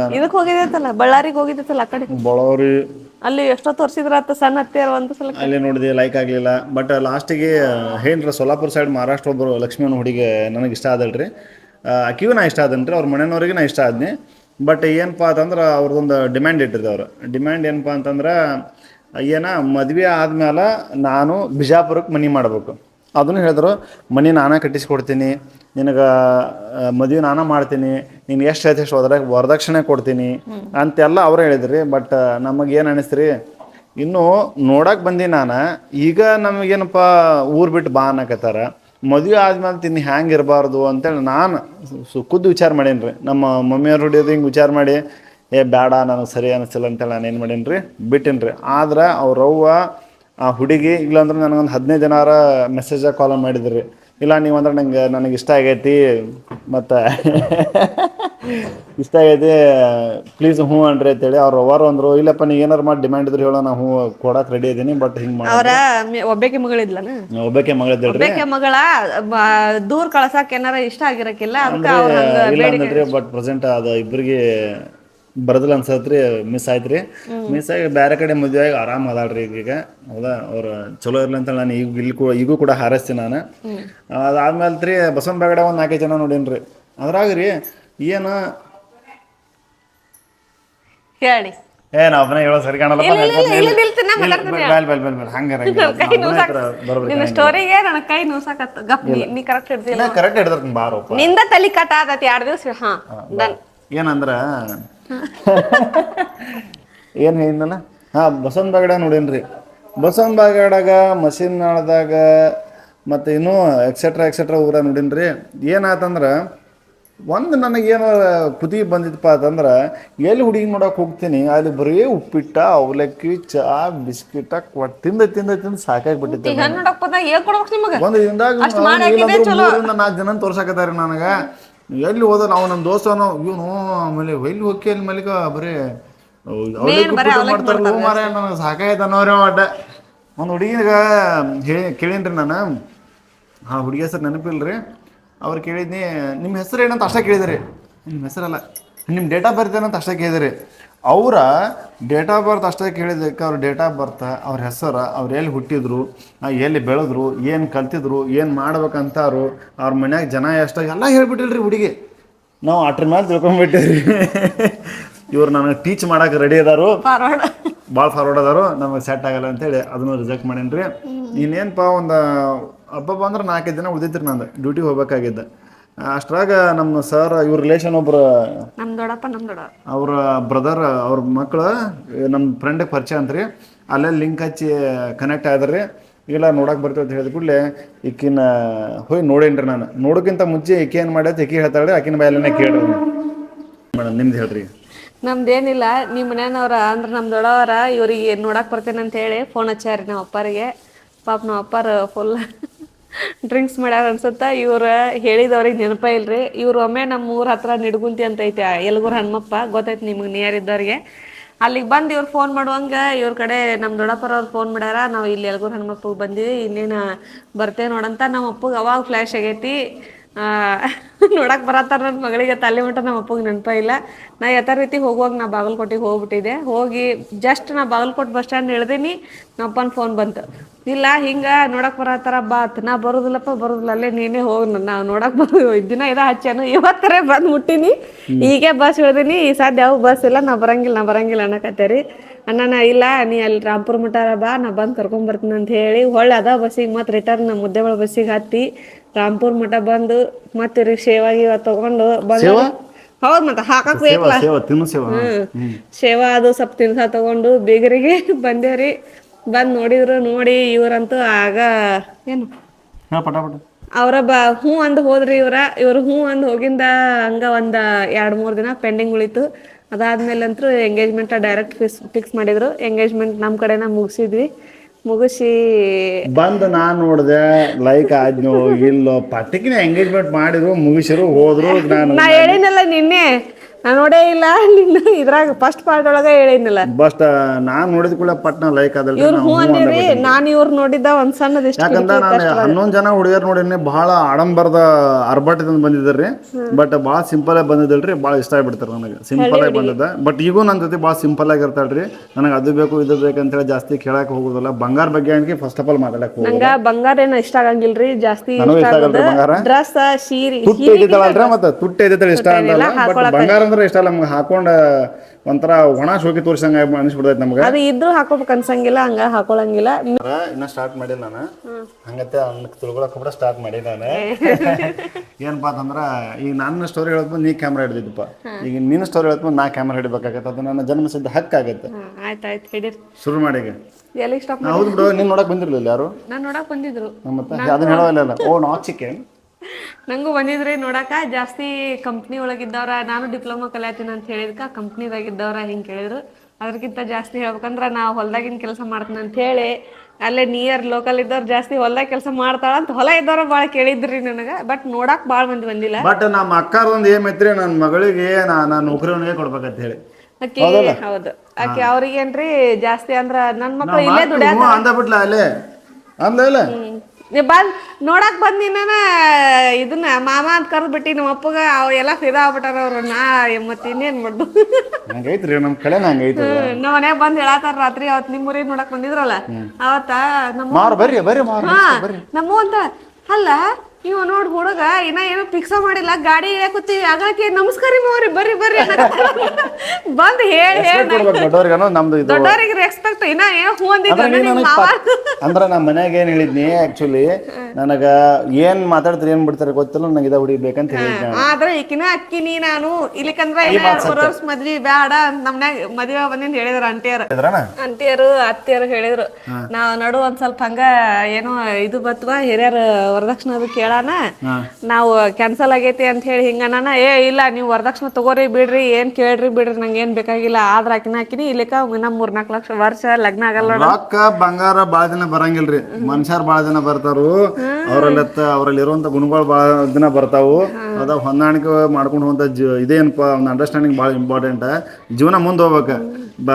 ನಾನು. ಇದಕ್ ಹೋಗಿದ್ದೈತಲ್ಲ ಬಳ್ಳಾರಿಗೆ ಆ ಕಡೆ? ಅಲ್ಲಿ ಎಷ್ಟೋ ತೋರ್ಸಿದ್ರ ಆತ ಸಣ್ಣ ಹತ್ತಿರ ಒಂದು ಸಲ ಅಲ್ಲಿ ನೋಡಿದೆ ಲೈಕ್ ಆಗಲಿಲ್ಲ. ಬಟ್ ಲಾಸ್ಟಿಗೆ ಏನ್ರ ಸೋಲಾಪುರ ಸೈಡ್ ಮಹಾರಾಷ್ಟ್ರ ಒಬ್ಬರು ಲಕ್ಷ್ಮೀನ ಹುಡುಗಿ ನನಗೆ ಇಷ್ಟ ಆದಳ್ರಿ ಆಕಿಗೂ ನಾ ಇಷ್ಟ ಆದನ್ರಿ, ಅವ್ರ ಮನೆಯವ್ರಿಗೆ ನಾ ಇಷ್ಟ ಆದ್ನಿ. ಬಟ್ ಏನಪ್ಪ ಅಂತಂದ್ರೆ ಅವ್ರದ್ದೊಂದು ಡಿಮ್ಯಾಂಡ್ ಇಟ್ಟಿದ್ರು ಅವ್ರು ಡಿಮ್ಯಾಂಡ್ ಏನಪ್ಪ ಅಂತಂದ್ರೆ, ಏನ ಮದುವೆ ಆದ್ಮೇಲೆ ನಾನು ಬಿಜಾಪುರಕ್ಕೆ ಮನೆ ಮಾಡಬೇಕು. ಅದನ್ನು ಹೇಳಿದ್ರು, ಮನೆ ನಾನೇ ಕಟ್ಟಿಸ್ಕೊಡ್ತೀನಿ. ನಿನಗೆ ಮದುವೆ ನಾನೇ ಮಾಡ್ತೀನಿ. ನೀನು ಎಷ್ಟು ಐತೆ ಅಷ್ಟು ಹೋದ್ರೆ ವರದಕ್ಷಿಣೆ ಕೊಡ್ತೀನಿ. ಅಂತೆಲ್ಲ ಅವ್ರು ಹೇಳಿದ್ರಿ. ಬಟ್ ನಮಗೇನು ಅನಿಸ್ತ್ರಿ? ಇನ್ನು ನೋಡಕ್ಕೆ ಬಂದಿ ನಾನು. ಈಗ ನಮಗೇನಪ್ಪ ಊರ್ ಬಿಟ್ಟು ಬಾ ಅನ್ನಕತ್ತಾರ. ಮದುವೆ ಆದ್ಮೇಲೆ ತಿನ್ನಿ ಹ್ಯಾಂಗೆ ಇರಬಾರ್ದು ಅಂತೇಳಿ ನಾನು ಸು ಖುದ್ದು ವಿಚಾರ ಮಾಡೀನಿ ರೀ ನಮ್ಮ ಮಮ್ಮಿಯವ್ರು ಹೊಡಿಯೋದು ಹಿಂಗೆ ವಿಚಾರ ಮಾಡಿ, ಏ ಬೇಡ ನನಗೆ ಸರಿ ಅನಿಸಿಲ್ಲ ಅಂತೇಳಿ ನಾನು ಏನು ಮಾಡೀನಿ ರೀ ಬಿಟ್ಟೇನಿ ರೀ ಆದ್ರೆ ಅವ್ರವ್ವ ಆ ಹುಡುಗಿ, ಇಲ್ಲಾಂದ್ರೆ ನನಗೊಂದು ಹದಿನೈದು ಜನಾರ ಮೆಸೇಜಾಗಿ ಕಾಲ್ ಮಾಡಿದ್ರಿ. ಇಲ್ಲ ನೀವು ಅಂದ್ರೆ ನಂಗೆ ನನಗೆ ಇಷ್ಟ ಆಗೈತಿ ಮತ್ತು ಇಷ್ಟ ಆಗೈತಿ ಪ್ಲೀಸ್ ಹ್ಞೂ ಅನ್ರಿ ಅಂತೇಳಿ ಅವ್ರು ಅವರು ಅಂದರು ಇಲ್ಲಪ್ಪ ನೀ ಏನಾರು ಮಾಡಿ ಡಿಮ್ಯಾಂಡ್ ಇದ್ರೆ ಹೇಳೋ ನಾ ಹ್ಞೂ ಕೊಡಕ್ಕೆ ರೆಡಿ ಇದ್ದೀನಿ ಬಟ್ ಹಿಂಗೆ ಮಾಡಿ ಅವರ ಒಬ್ಬಾಕಿ ಮಗಳಿದ್ಲನ ಒಬ್ಬಕ್ಕೆ ಮಗಳಿದ್ದೇಳ್ರಿ ಒಬ್ಬಾಕಿ ಮಗಳ ದೂರ ಕಳ್ಸಾಕ ಏನಾರ ಇಷ್ಟ ಆಗಿರಕ್ಕಿಲ್ಲ ಅದಕ್ಕೆ ಬಟ್ ಪ್ರೆಸೆಂಟ್ ಅದು ಇಬ್ಬರಿಗೆ ಬರದಿಲ್ಲ ಅನ್ಸತ್ರಿ ಮಿಸ್ ಆಯ್ತ್ರಿ. ಮಿಸ್ ಆಗಿ ಬೇರೆ ಕಡೆ ಮದುವೆ ಆಗಿ ಆರಾಮ್ ಅದಾಳ್ರಿ ಈಗ ಹೌದಾ? ಅವ್ರ ಚಲೋ ಇರ್ಲಿ ಅಂತ ನಾನು ಈಗ ಇಲ್ಲಿ ಕೂಡ ಈಗೂ ಕೂಡ ಹಾರೈಸ್ತೀನಿ ನಾನು. ಅದಾದ್ಮೇಲೆ ರೀ ಬಸವನ ಬಾಗಡೆ ಒಂದು ನಾಲ್ಕೈದು ಜನ ನೋಡೇನ್ರಿ ಅದ್ರಾಗ ರೀ ಏನು? ಹೇಳಿ. ಏ ನಾ ಒಬ್ಬನೇ ಹೇಳೋ ಸರಿ ಕಾಣಲ್ಲ ನಿನ್ನ ಸ್ಟೋರಿಗೆ ನನ್ನ ಕೈ ನೂಸಾಕತ್ತ. ಗಪ್ ನೀ- ನೀ ಕರೆಕ್ಟ್ ಹಿಡ್ದಿಲ್ಲ. ಕರೆಕ್ಟ್ ಹಿಡ್ದರ್ತೀನಿ ಬಾರೋ ನಿಂದ ತಲಿ ಕಟ್ ಆದತಿ ಎರಡು ದಿವಸ. ಹಾ ಡನ್. ಏನಂದ್ರ [LAUGHS] ಏನು ಹೇಳಿದ್ನಲ್ಲ? ಹಾಂ ಬಸವನ ಬಾಗಡ ನೋಡೇನ್ರಿ. ಬಸವನ ಬಾಗಡಾಗ ಮಷಿನ್ ನಾಳದಾಗ ಮತ್ತು ಇನ್ನೂ ಎಕ್ಸೆಟ್ರಾ ಎಕ್ಸೆಟ್ರಾ ಊರ ನೋಡೀನ್ರಿ. ಏನಾತಂದ್ರೆ ಒಂದು ನನಗೇನು ಕುದಿ ಬಂದಿತ್ತಪ್ಪ ಅಂತಂದ್ರೆ ಎಲ್ಲಿ ಹುಡುಗಿ ನೋಡಕ್ಕೆ ಹೋಗ್ತೀನಿ ಅಲ್ಲಿ ಬರೀ ಉಪ್ಪಿಟ್ಟ ಅವಲಕ್ಕಿ ಚಾ ಬಿಸ್ಕಿಟ ಕೊಟ್ಟು ತಿಂದ ತಿಂದ ತಿಂದ ಸಾಕಾಗ್ಬಿಟ್ಟಿದ್ದೆ ನೋಡಕ್ ಒಂದು ದಿನದಾಗ. ನಾಲ್ಕು ಜನ ತೋರ್ಸಾಕತ್ತಾರ ನನಗೆ. ಎಲ್ಲಿ ಹೋದ ನಾವು ನಮ್ಮ ದೋಸ್ತನೋ ಇವನು ಆಮೇಲೆ ಎಲ್ಲಿ ಹೋಗಿ ಅಲ್ಲಿ ಮಲಿಕ ಬರೀ ಮಾಡ್ತಾರಲ್ಲ ಮಾರ ನನಗೆ ಸಾಕಾಯ್ತು ಅನ್ನೋರೇ ಒಟ್ಟ ಒಂದು ಹುಡುಗಿನಾಗ ಹೇಳಿ ಕೇಳೀನಿ ನಾನು. ಆ ಹುಡುಗಿ ಹೆಸರು ನೆನಪಿಲ್ರಿ. ಅವ್ರು ಕೇಳಿದ್ನಿ ನಿಮ್ಮ ಹೆಸರು ಏನಂತ ಅಷ್ಟೇ ಕೇಳಿದ್ರಿ. ನಿಮ್ಮ ಹೆಸರಲ್ಲ ನಿಮ್ಮ ಡೇಟ್ ಆಫ್ ಬರ್ತ್ ಏನಂತ ಅಷ್ಟೇ ಕೇಳಿದ್ರಿ. ಅವರ ಡೇಟ್ ಆಫ್ ಬರ್ತ್ ಅಷ್ಟೇ ಕೇಳಿದ್ದಕ್ಕೆ ಅವ್ರ ಡೇಟ್ ಆಫ್ ಬರ್ತ್ ಅವ್ರ ಹೆಸರು ಅವ್ರು ಎಲ್ಲಿ ಹುಟ್ಟಿದ್ರು ಎಲ್ಲಿ ಬೆಳೆದ್ರು ಏನು ಕಲ್ತಿದ್ರು ಏನು ಮಾಡ್ಬೇಕಂತಾರು ಅವ್ರ ಮನ್ಯಾಗ ಜನ ಎಷ್ಟು ಎಲ್ಲ ಹೇಳ್ಬಿಟ್ಟಿಲ್ರಿ ಹುಡುಗಿ. ನಾವು ಅಟ್ರ ಮೇಲೆ ತಿಳ್ಕೊಂಬಿಟ್ಟಿವ್ರಿ. ಇವ್ರು ನನಗೆ ಟೀಚ್ ಮಾಡಕ್ಕೆ ರೆಡಿ ಅದಾರು. ಫಾರ್ವರ್ಡ್ ಭಾಳ ಫಾರ್ವರ್ಡ್ ಅದಾರು. ನಮಗೆ ಸೆಟ್ ಆಗಲ್ಲ ಅಂತೇಳಿ ಅದನ್ನು ರಿಜೆಕ್ಟ್ ಮಾಡೇನ್ರಿ. ಇನ್ನೇನಪ್ಪ ಒಂದು ಹಬ್ಬ ಬಂದ್ರೆ ನಾಲ್ಕೈದು ದಿನ ಉಳಿದಿತ್ತು ನಂದು. ಡ್ಯೂಟಿಗೆ ಹೋಗ್ಬೇಕಾಗಿದ್ದ. ಅಷ್ಟ್ರಾಗ ನಮ್ಮ ಸರ್ ಇವ್ರ ರಿಲೇಷನ್ ಒಬ್ರು ನಮ್ಮ ದೊಡ್ಡಪ್ಪ ನಮ್ಮ ದೊಡ್ಡ ಅವ್ರ ಬ್ರದರ್ ಅವ್ರ ಮಕ್ಕಳು ನಮ್ಮ ಫ್ರೆಂಡಿಗೆ ಪರಿಚಯ ಅಂತ್ರಿ. ಅಲ್ಲೇ ಲಿಂಕ್ ಹಚ್ಚಿ ಕನೆಕ್ಟ್ ಆದ್ರಿ. ಇಲ್ಲ ನೋಡಕ್ಕೆ ಬರ್ತೀವಿ ಅಂತ ಹೇಳಿದ ಕೂಡಲೇ ಈಕಿನ ಹೋಗಿ ನೋಡೇನ್ರಿ ನಾನು. ನೋಡೋಕ್ಕಿಂತ ಮುಂಚೆ ಈಕೆ ಏನು ಮಾಡ್ಯಾತ ಈಕೆ ಹೇಳ್ತಾಳೆ ಆಕಿನ ಬಾಯಲ್ಲೇ ಕೇಳ್ರಿ ಮೇಡಮ್ ನಿಮ್ದು ಹೇಳ್ರಿ. ನಮ್ದೇನಿಲ್ಲ ನಿಮ್ಮ ಮನೆಯವ್ರ ಅಂದ್ರೆ ನಮ್ಮ ದೊಡ್ಡವರ ಇವ್ರಿಗೆ ನೋಡಕ್ಕೆ ಬರ್ತೇನೆ ಅಂತ ಹೇಳಿ ಫೋನ್ ಹಚ್ಚಾರಿ ನಮ್ಮ ಅಪ್ಪರಿಗೆ. ಪಾಪ ನಮ್ಮ ಅಪ್ಪಾರ ಫುಲ್ ಡ್ರಿಂಕ್ಸ್ ಮಾಡ್ಯಾರ ಅನ್ಸತ್ತ. ಇವ್ರ ಹೇಳಿದವ್ರಿಗೆ ನೆನಪ ಇಲ್ರಿ. ಇವ್ರ ಒಮ್ಮೆ ನಮ್ಮ ಊರ ಹತ್ರ ನಿಡ್ಗುಂತಿ ಅಂತ ಐತೆ ಎಲ್ಗೂರ್ ಹನುಮಪ್ಪ. ಗೊತ್ತೈತಿ ನಿಮಗೆ ನಿಯರ್ ಇದ್ದವ್ರಿಗೆ. ಅಲ್ಲಿಗೆ ಬಂದು ಇವ್ರು ಫೋನ್ ಮಾಡುವಂಗ ಇವ್ರ ಕಡೆ ನಮ್ಮ ದೊಡ್ಡಪ್ಪರವ್ರು ಫೋನ್ ಮಾಡ್ಯಾರ ನಾವು ಇಲ್ಲಿ ಎಲ್ಗೂರ್ ಹನುಮಪ್ಪಗೆ ಬಂದಿವಿ. ಇನ್ನೇನು, ಬರ್ತೇವೆ ನೋಡಂತ ನಮ್ಮ ಅಪ್ಪಗೆ ಅವಾಗ ಫ್ಲ್ಯಾಶ್ ಆಗೈತಿ. ನೋಡಕ್ ಬರತ್ತಾರ ನನ್ನ ಮಗಳಿಗೆ ತಲೆ ಮಟ್ಟ ನಮ್ಮ ಅಪ್ಪಗೆ ನೆನಪ ಇಲ್ಲ. ನಾ ಯಥಾ ರೀತಿ ಹೋಗುವಾಗ ನಾ ಬಾಗಲಕೋಟೆಗೆ ಹೋಗ್ಬಿಟ್ಟಿದ್ದೆ. ಹೋಗಿ ಜಸ್ಟ್ ನಾ ಬಾಗಲಕೋಟೆ ಬಸ್ ಸ್ಟ್ಯಾಂಡ್ ಇಳ್ದೀನಿ ನಮ್ಮ ಅಪ್ಪನ ಫೋನ್ ಬಂತು. ಇಲ್ಲ ಹಿಂಗ ನೋಡಕ್ ಬರತ್ತಾರ ಬಾತ್ ನಾ ಬರೋದಿಲ್ಲಪ್ಪ ಬರುದಿಲ್ಲ. ಅಲ್ಲೇ ನೀನೆ ಹೋಗ್ ನಾ ನೋಡಕ್ ಬರೋ ದಿನ ಇದ ಹಚ್ಚಾನು ಇವತ್ತರ ಬಂದ್ ಮುಟ್ಟಿನಿ. ಈಗ ಬಸ್ ಇಳ್ದೀನಿ ಈ ಸಾಧ್ಯ ಯಾವ ಬಸ್ ಇಲ್ಲ ನಾ ಬರಂಗಿಲ್ಲ ನಾ ಬರಂಗಿಲ್ಲ ಅನ್ನಕತ್ತೇರಿ ಅಣ್ಣನ ಇಲ್ಲ ನೀ ಅಲ್ಲಿ ರಾಮ್ಪುರ ಮಠಾರ ಬಾ ನಾ ಬಂದು ಕರ್ಕೊಂಡ್ ಬರ್ತೀನಿ ಅಂತ ಹೇಳಿ ಹೊಳ್ಳೆ ಅದ ಬಸ್ಸಿಗೆ ಮತ್ತೆ ರಿಟರ್ನ್ ಮುದ್ದೆಗಳ ಬಸ್ಸಿಗೆ ಹತ್ತಿ. ರಾಮ್ಪುರ್ ಮಠ ಬಂದು ಮತ್ತೆ ಇವ್ರಿಗೆ ಸೇವಾ ಗೀವ ತಗೊಂಡು ಬಂದು ಹೌದ್ ಮತ್ತೆ ಹಾಕಕ್ ಬೇಕಲ್ಲ? ಸೇವಾ ತಿನ್ನು ಸೇವಾ. ಹ್ಮ್. ಸೇವಾ ಅದು ಸ್ವಲ್ಪ ತಿನ್ಸ ತಗೊಂಡು ಬೀಗರಿಗೆ [LAUGHS] ಬಂದೇವ್ರಿ ಬಂದ್ ನೋಡಿದ್ರು ನೋಡಿ ಇವ್ರಂತೂ ಆಗ ಏನು? ಹಾಂ ಪಟ ಪಟ. ಅವರ ಬ ಹ್ಞೂ ಅಂದ್ ಹೋದ್ರಿ ಇವ್ರ. ಇವ್ರು ಹ್ಞೂ ಅಂದ್ ಹೋಗಿಂದ ಹಂಗ ಒಂದ್ ಎರಡ್ ಮೂರ್ ದಿನ ಪೆಂಡಿಂಗ್ ಉಳಿತು. ಅದಾದ್ಮೇಲೆ ಅಂತೂ ಎಂಗೇಜ್ಮೆಂಟ್ ಡೈರೆಕ್ಟ್ ಫಿಕ್ಸ್ ಫಿಕ್ಸ್ ಮಾಡಿದ್ರು. ಎಂಗೇಜ್ಮೆಂಟ್ ನಮ್ ಕಡೆನ ಮುಗಿಸಿದ್ವಿ. ಮುಗಿಸಿ. ಬಂದು ನಾನು ನೋಡಿದೆ ಲೈಕ್ ಆದ್ನೋ ಇಲ್ಲೋ ಪಟ್ಟಿಕಿನ ಎಂಗೇಜ್ಮೆಂಟ್ ಮಾಡಿದ್ರು ಮುಗಿಸಿರು ಹೋದ್ರು ನಾನು ನಾ ಹೇಳಿನಲ್ಲ ನಿನ್ನೆ. ನಾ ನೋಡೇ ಇಲ್ಲ. ನಿನ್ನ ಇದ್ರಾಗ ಫಸ್ಟ್ ಪಾರ್ಟ್ ಒಳಗ ಹೇಳಿನಲ್ಲ ಬಸ್ಟ್ ನಾನ್ ನೋಡಿದ ಕೂಡ ಪಟ್ನ ಲೈಕ್ ಅದಲ್ರಿ ಇವ್ರು ನಾವು ಹ್ಞೂ ಅಂದಿರಿ ನಾನು ಇವ್ರು ನೋಡಿದ್ದ ಒಂದ್ ಸಣ್ಣದಿಷ್ಟು ಯಾಕಂದ್ರೆ ನಾನು ಹನ್ನೊಂದು ಜನ ಹುಡುಗಿಯರ್ ನೋಡಿನಿ ಬಹಳ ಆಡಂಬರದ ಅರ್ಬಾಟದಿಂದ ಬಂದಿದ್ರಿ. ಬಟ್ ಬಹಳ ಸಿಂಪಲ್ ಆಗಿ ಬಂದಿದ್ದಲ್ರಿ ಭಾಳ ಇಷ್ಟ ಆಗ್ಬಿಡ್ತಾರೆ ನನಗೆ. ಸಿಂಪಲ್ ಆಗಿ ಬಂದಿದ್ದ. ಬಟ್ ಈಗೂ ನನ್ನ ಜೊತೆ ಬಹಳ ಸಿಂಪಲ್ ಆಗಿ ಇರ್ತಾಳ್ರಿ. ನನಗೆ ಅದು ಬೇಕು ಇದು ಬೇಕು ಅಂತ ಹೇಳಿ ಜಾಸ್ತಿ ಕೇಳಕ್ ಹೋಗೋದಿಲ್ಲ. ಬಂಗಾರ ಬಗ್ಗೆ ಅನ್ಕಿ ಫಸ್ಟ್ ಆಫ್ ಆಲ್ ಮಾತಾಡಕ್ ನಂಗ ಬಂಗಾರ ಏನ ಇಷ್ಟ ಆಗಂಗಿಲ್ರಿ ಜಾಸ್ತಿ ನನಗೂ ಇಷ್ಟ ಇಷ್ಟ ಆಗಲ್ರಿ ಬಂಗಾರ. ಡ್ರೆಸ್ ಸೀರೆ ತುಟ್ಟಿ ಇದ್ದಿದ್ದಾಳಲ್ರಿ ಮತ್ತೆ? ತುಟ್ಟಿ ಇದ್ದಿದ್ದಾಳೆ ಇಷ್ಟ ಆಗಲ್ಲ ಬಟ್ ಬಂಗಾರ ಅಂದ್ರೆ ಇಷ್ಟ ನಮ್ಗೆ ಹಾಕೊಂಡ ಒಂಥರ ಒಣ ಶೋಕಿ ತೋರಿಸಂಗ ಅನಿಸ್ಬಿಡ್ತೈತೆ ನಮ್ಗೆ. ಅದು ಇದ್ರು ಹಾಕೋಬೇಕು ಅನ್ಸಂಗಿಲ್ಲ ಹಂಗ ಹಾಕೊಳಂಗಿಲ್ಲ. ಇನ್ನ ಸ್ಟಾರ್ಟ್ ಮಾಡಿಲ್ಲ ನಾನು. ಹಂಗತ್ತೆ ಅವ್ನ ತಿಳ್ಕೊಳಕ್ ಕೂಡ ಸ್ಟಾರ್ಟ್ ಮಾಡಿ ನಾನು. ಏನಪ್ಪಾ ಅಂತಂದ್ರ ಈಗ ನನ್ನ ಸ್ಟೋರಿ ಹೇಳದ್ಮೇಲೆ ನೀ ಕ್ಯಾಮ್ರಾ ಹಿಡಿದಿದ್ದಪ್ಪ. ಈಗ ನಿನ್ನ ಸ್ಟೋರಿ ಹೇಳದ್ಮೇಲೆ ನಾ ಕ್ಯಾಮ್ರಾ ಹಿಡಿಬೇಕಾಗತ್ತೆ ಅದು ನನ್ನ ಜನ್ಮಸಿದ್ಧ ಹಕ್ಕಾಗತ್ತೆ ಆಯ್ತಾಯ್ತು ಹಿಡೀರಿ ಶುರು ಮಾಡಿ ಈಗ. ಎಲ್ಲಿ ಸ್ಟಾಪ್ ಹೌದು ಬಿಡು ನೀನ್ ನೋಡಕ್ ಬಂದಿರ್ಲಿಲ್ಲ ಯಾರು? ನಾನು ನೋಡಕ್ ಬಂದಿದ್ರು. ಮತ್ತೆ ಅದನ್ನ ಹೇಳೋಲ್ಲ ಓ ನಾಚಿಕೆ. ಚಿಕನ್ ನಂಗೂ ಬಂದಿದ್ರಿ ನೋಡಾಕ ಜಾಸ್ತಿ ಕಂಪ್ನಿ ಒಳಗಿದ್ದವ್ರ ನಾನು ಡಿಪ್ಲೊಮಾ ಕಲಿಯತ್ತೀನಿ ಅಂತ ಹೇಳಿದ್ಕ ಕಂಪ್ನಿದಾಗಿದ್ದವ್ರ ಹಿಂಗೆ ಕೇಳಿದ್ರು. ಅದಕ್ಕಿಂತ ಜಾಸ್ತಿ ಹೇಳ್ಬೇಕಂದ್ರ ನಾ ಹೊಲ್ದಾಗಿನ ಕೆಲಸ ಮಾಡ್ತೀನಿ ಅಂತ ಹೇಳಿ ಅಲ್ಲೇ ನಿಯರ್ ಲೋಕಲ್ ಇದ್ದವ್ರು ಜಾಸ್ತಿ ಹೊಲ್ದಾಗ ಕೆಲಸ ಮಾಡ್ತಾಳ ಅಂತ ಹೊಲ ಇದ್ದವ್ರ ಬಾಳ ಕೇಳಿದ್ರಿ ನನಗೆ. ಬಟ್ ನೋಡಾಕ್ ಬಾಳ ಮಂದಿ ಬಂದಿಲ್ಲ. ಬಟ್ ನಮ್ಮ ಅಕ್ಕಾರದೊಂದು ಏನ್ ಐತ್ರಿ ನನ್ನ ಮಗಳಿಗೆ ನಾ ನಾನು ನೌಕರಿವನಿಗೆ ಕೊಡ್ಬೇಕಂತ ಹೇಳಿ. ಆಕಿ ಹೌದು. ಆಕಿ ಅವ್ರಿಗೇನ್ರಿ ಜಾಸ್ತಿ ಅಂದ್ರ ನನ್ ಮಕ್ಳು ಇಲ್ಲೇ ದುಡ್ಯ ಹ್ಞೂ ಅಂದ ಬಿಟ್ಲ ಅಲ್ಲೇ. ಅಂದ ಇಲ್ಲ? ನೀ ಬಂದ್ ನೋಡಕ್ ಬಂದ್ ನಿನ್ನ ಇದನ್ನ ಮಾಮ ಅಂತ ಕರೆದು ಬಿಟ್ಟಿ ನಮ್ಮ ಅಪ್ಪಗ ಅವ್ ಎಲ್ಲ ಫಿದಾ ಆಗ್ಬಿಟ್ಟಾರ ಅವ್ರು. ನಾ ಮತ್ತೆ ಇನ್ನೇನ್ ಮಾಡ್ದು? ಹಂಗೈತ್ರಿ ನಮ್ ಕಡೆ ಹಂಗೈತಿ ನಮ್ಮ ಮನ್ಯಾಗ ಬಂದ್ ಹೇಳತಾರ ರಾತ್ರಿ ಅವತ್ ನಿಮ್ ಊರಿಗೆ ನೋಡಕ್ ಬಂದಿದ್ರಲ್ಲ? ಅವತ್ತ ನಮ್ಮ ಬರ್ರಿ ಬರ್ರಿ ಹಾ ನಮ್ಮ ಅಂತ ಅಲ್ಲ ಇವ ನೋಡ್ ಹುಡುಗ ಇನ್ನ ಏನೋ ಫಿಕ್ಸ ಮಾಡಿಲ್ಲ. ಗಾಡಿ ಕೂತೀವಿ ಆಗಕ್ಕೆ ನಮಸ್ಕಾರ ಮೋರಿ ಮಾವ್ರಿ ಬರ್ರಿ ಬರ್ರಿ ಬಂದ್ ಹೇಳಿ ದೊಡ್ಡವ್ರಿಗೆ ಅನ್ನೋದು ನಮ್ದು ಇದು. ದೊಡ್ಡವರಿಗೆ ರೆಸ್ಪೆಕ್ಟ್ ಇನ್ನ ಏನೋ ಹೂ ಅಂದ್ರೆ ನಮ್ಮ ಮನ್ಯಾಗ ಏನ್ ಹೇಳಿದ್ನಿ ಆಕ್ಚುಲಿ ನನಗ ಏನ್ ಮಾತಾಡ್ತಾರೆ ಏನ್ ಬಿಡ್ತಾರೆ ಗೊತ್ತಿಲ್ಲ ನಂಗೆ ಇದ ಹುಡಿಬೇಕಂತ ಹೇಳಿದ್ ಆದ್ರೆ ಈಕಿನ ಅಕ್ಕಿನಿ ನಾನು ಇಲ್ಲಿಕಂದ್ರ ವರ್ಷ ಮದ್ವಿ ಬ್ಯಾಡ ನಮ್ನ್ಯಾಗ ಮದ್ವೆ ಬಂದಿಂದ ಹೇಳಿದ್ರು ಅಂಟಿಯರ್ ಅಂಟಿಯರು ಅತ್ತಿಯರು ಹೇಳಿದ್ರು. ನಾವ್ ನಡು ಒಂದ್ ಸ್ವಲ್ಪ ಹಂಗ ಏನೋ ಇದು ಬತ್ವಾ ಹಿರಿಯರ ವರದಕ್ಷಿಣೆ ಅದು ಕೇಳಾನ ನಾವು ಕ್ಯಾನ್ಸಲ್ ಆಗೈತಿ ಅಂತ ಹೇಳಿ ಹಿಂಗನ ಏ ಇಲ್ಲ ನೀವು ವರದಕ್ಷಿಣೆ ತಗೋರಿ ಬಿಡ್ರಿ ಏನ್ ಕೇಳ್ರಿ ಬಿಡ್ರಿ ನಂಗೆ ಏನ್ ಬೇಕಾಗಿಲ್ಲ ಆದ್ರ ಹಾಕಿನ ಹಾಕಿನಿ ಇಲ್ಲಿಕ ನಮ್ ಮೂರ್ ನಾಲ್ಕು ಲಕ್ಷ ವರ್ಷ ಲಗ್ನ ಆಗಲ್ಲ ನೋಡು. ರೊಕ್ಕ ಬಂಗಾರ ಬಾಳ ದಿನ ಬರಂಗಿಲ್ರಿ. ಮನುಷ್ಯರ್ ಬಾಳ ದಿನ ಬರ್ತಾರು ಅವ್ರಲ್ಲಿ ಅವ್ರಲ್ಲಿ ಇರುವಂತ ಗುಣಗಳು ಬಾಳ ದಿನ ಬರ್ತಾವು. ಅದ ಹೊಂದಾಣಿಕೆ ಮಾಡ್ಕೊಂಡು ಹೋದಂತ ಇದೇನಪ್ಪ ಒಂದು ಅಂಡರ್ಸ್ಟ್ಯಾಂಡಿಂಗ್ ಭಾಳ ಇಂಪಾರ್ಟೆಂಟ್ ಜೀವನ ಮುಂದೆ ಹೋಗ್ಬೇಕ.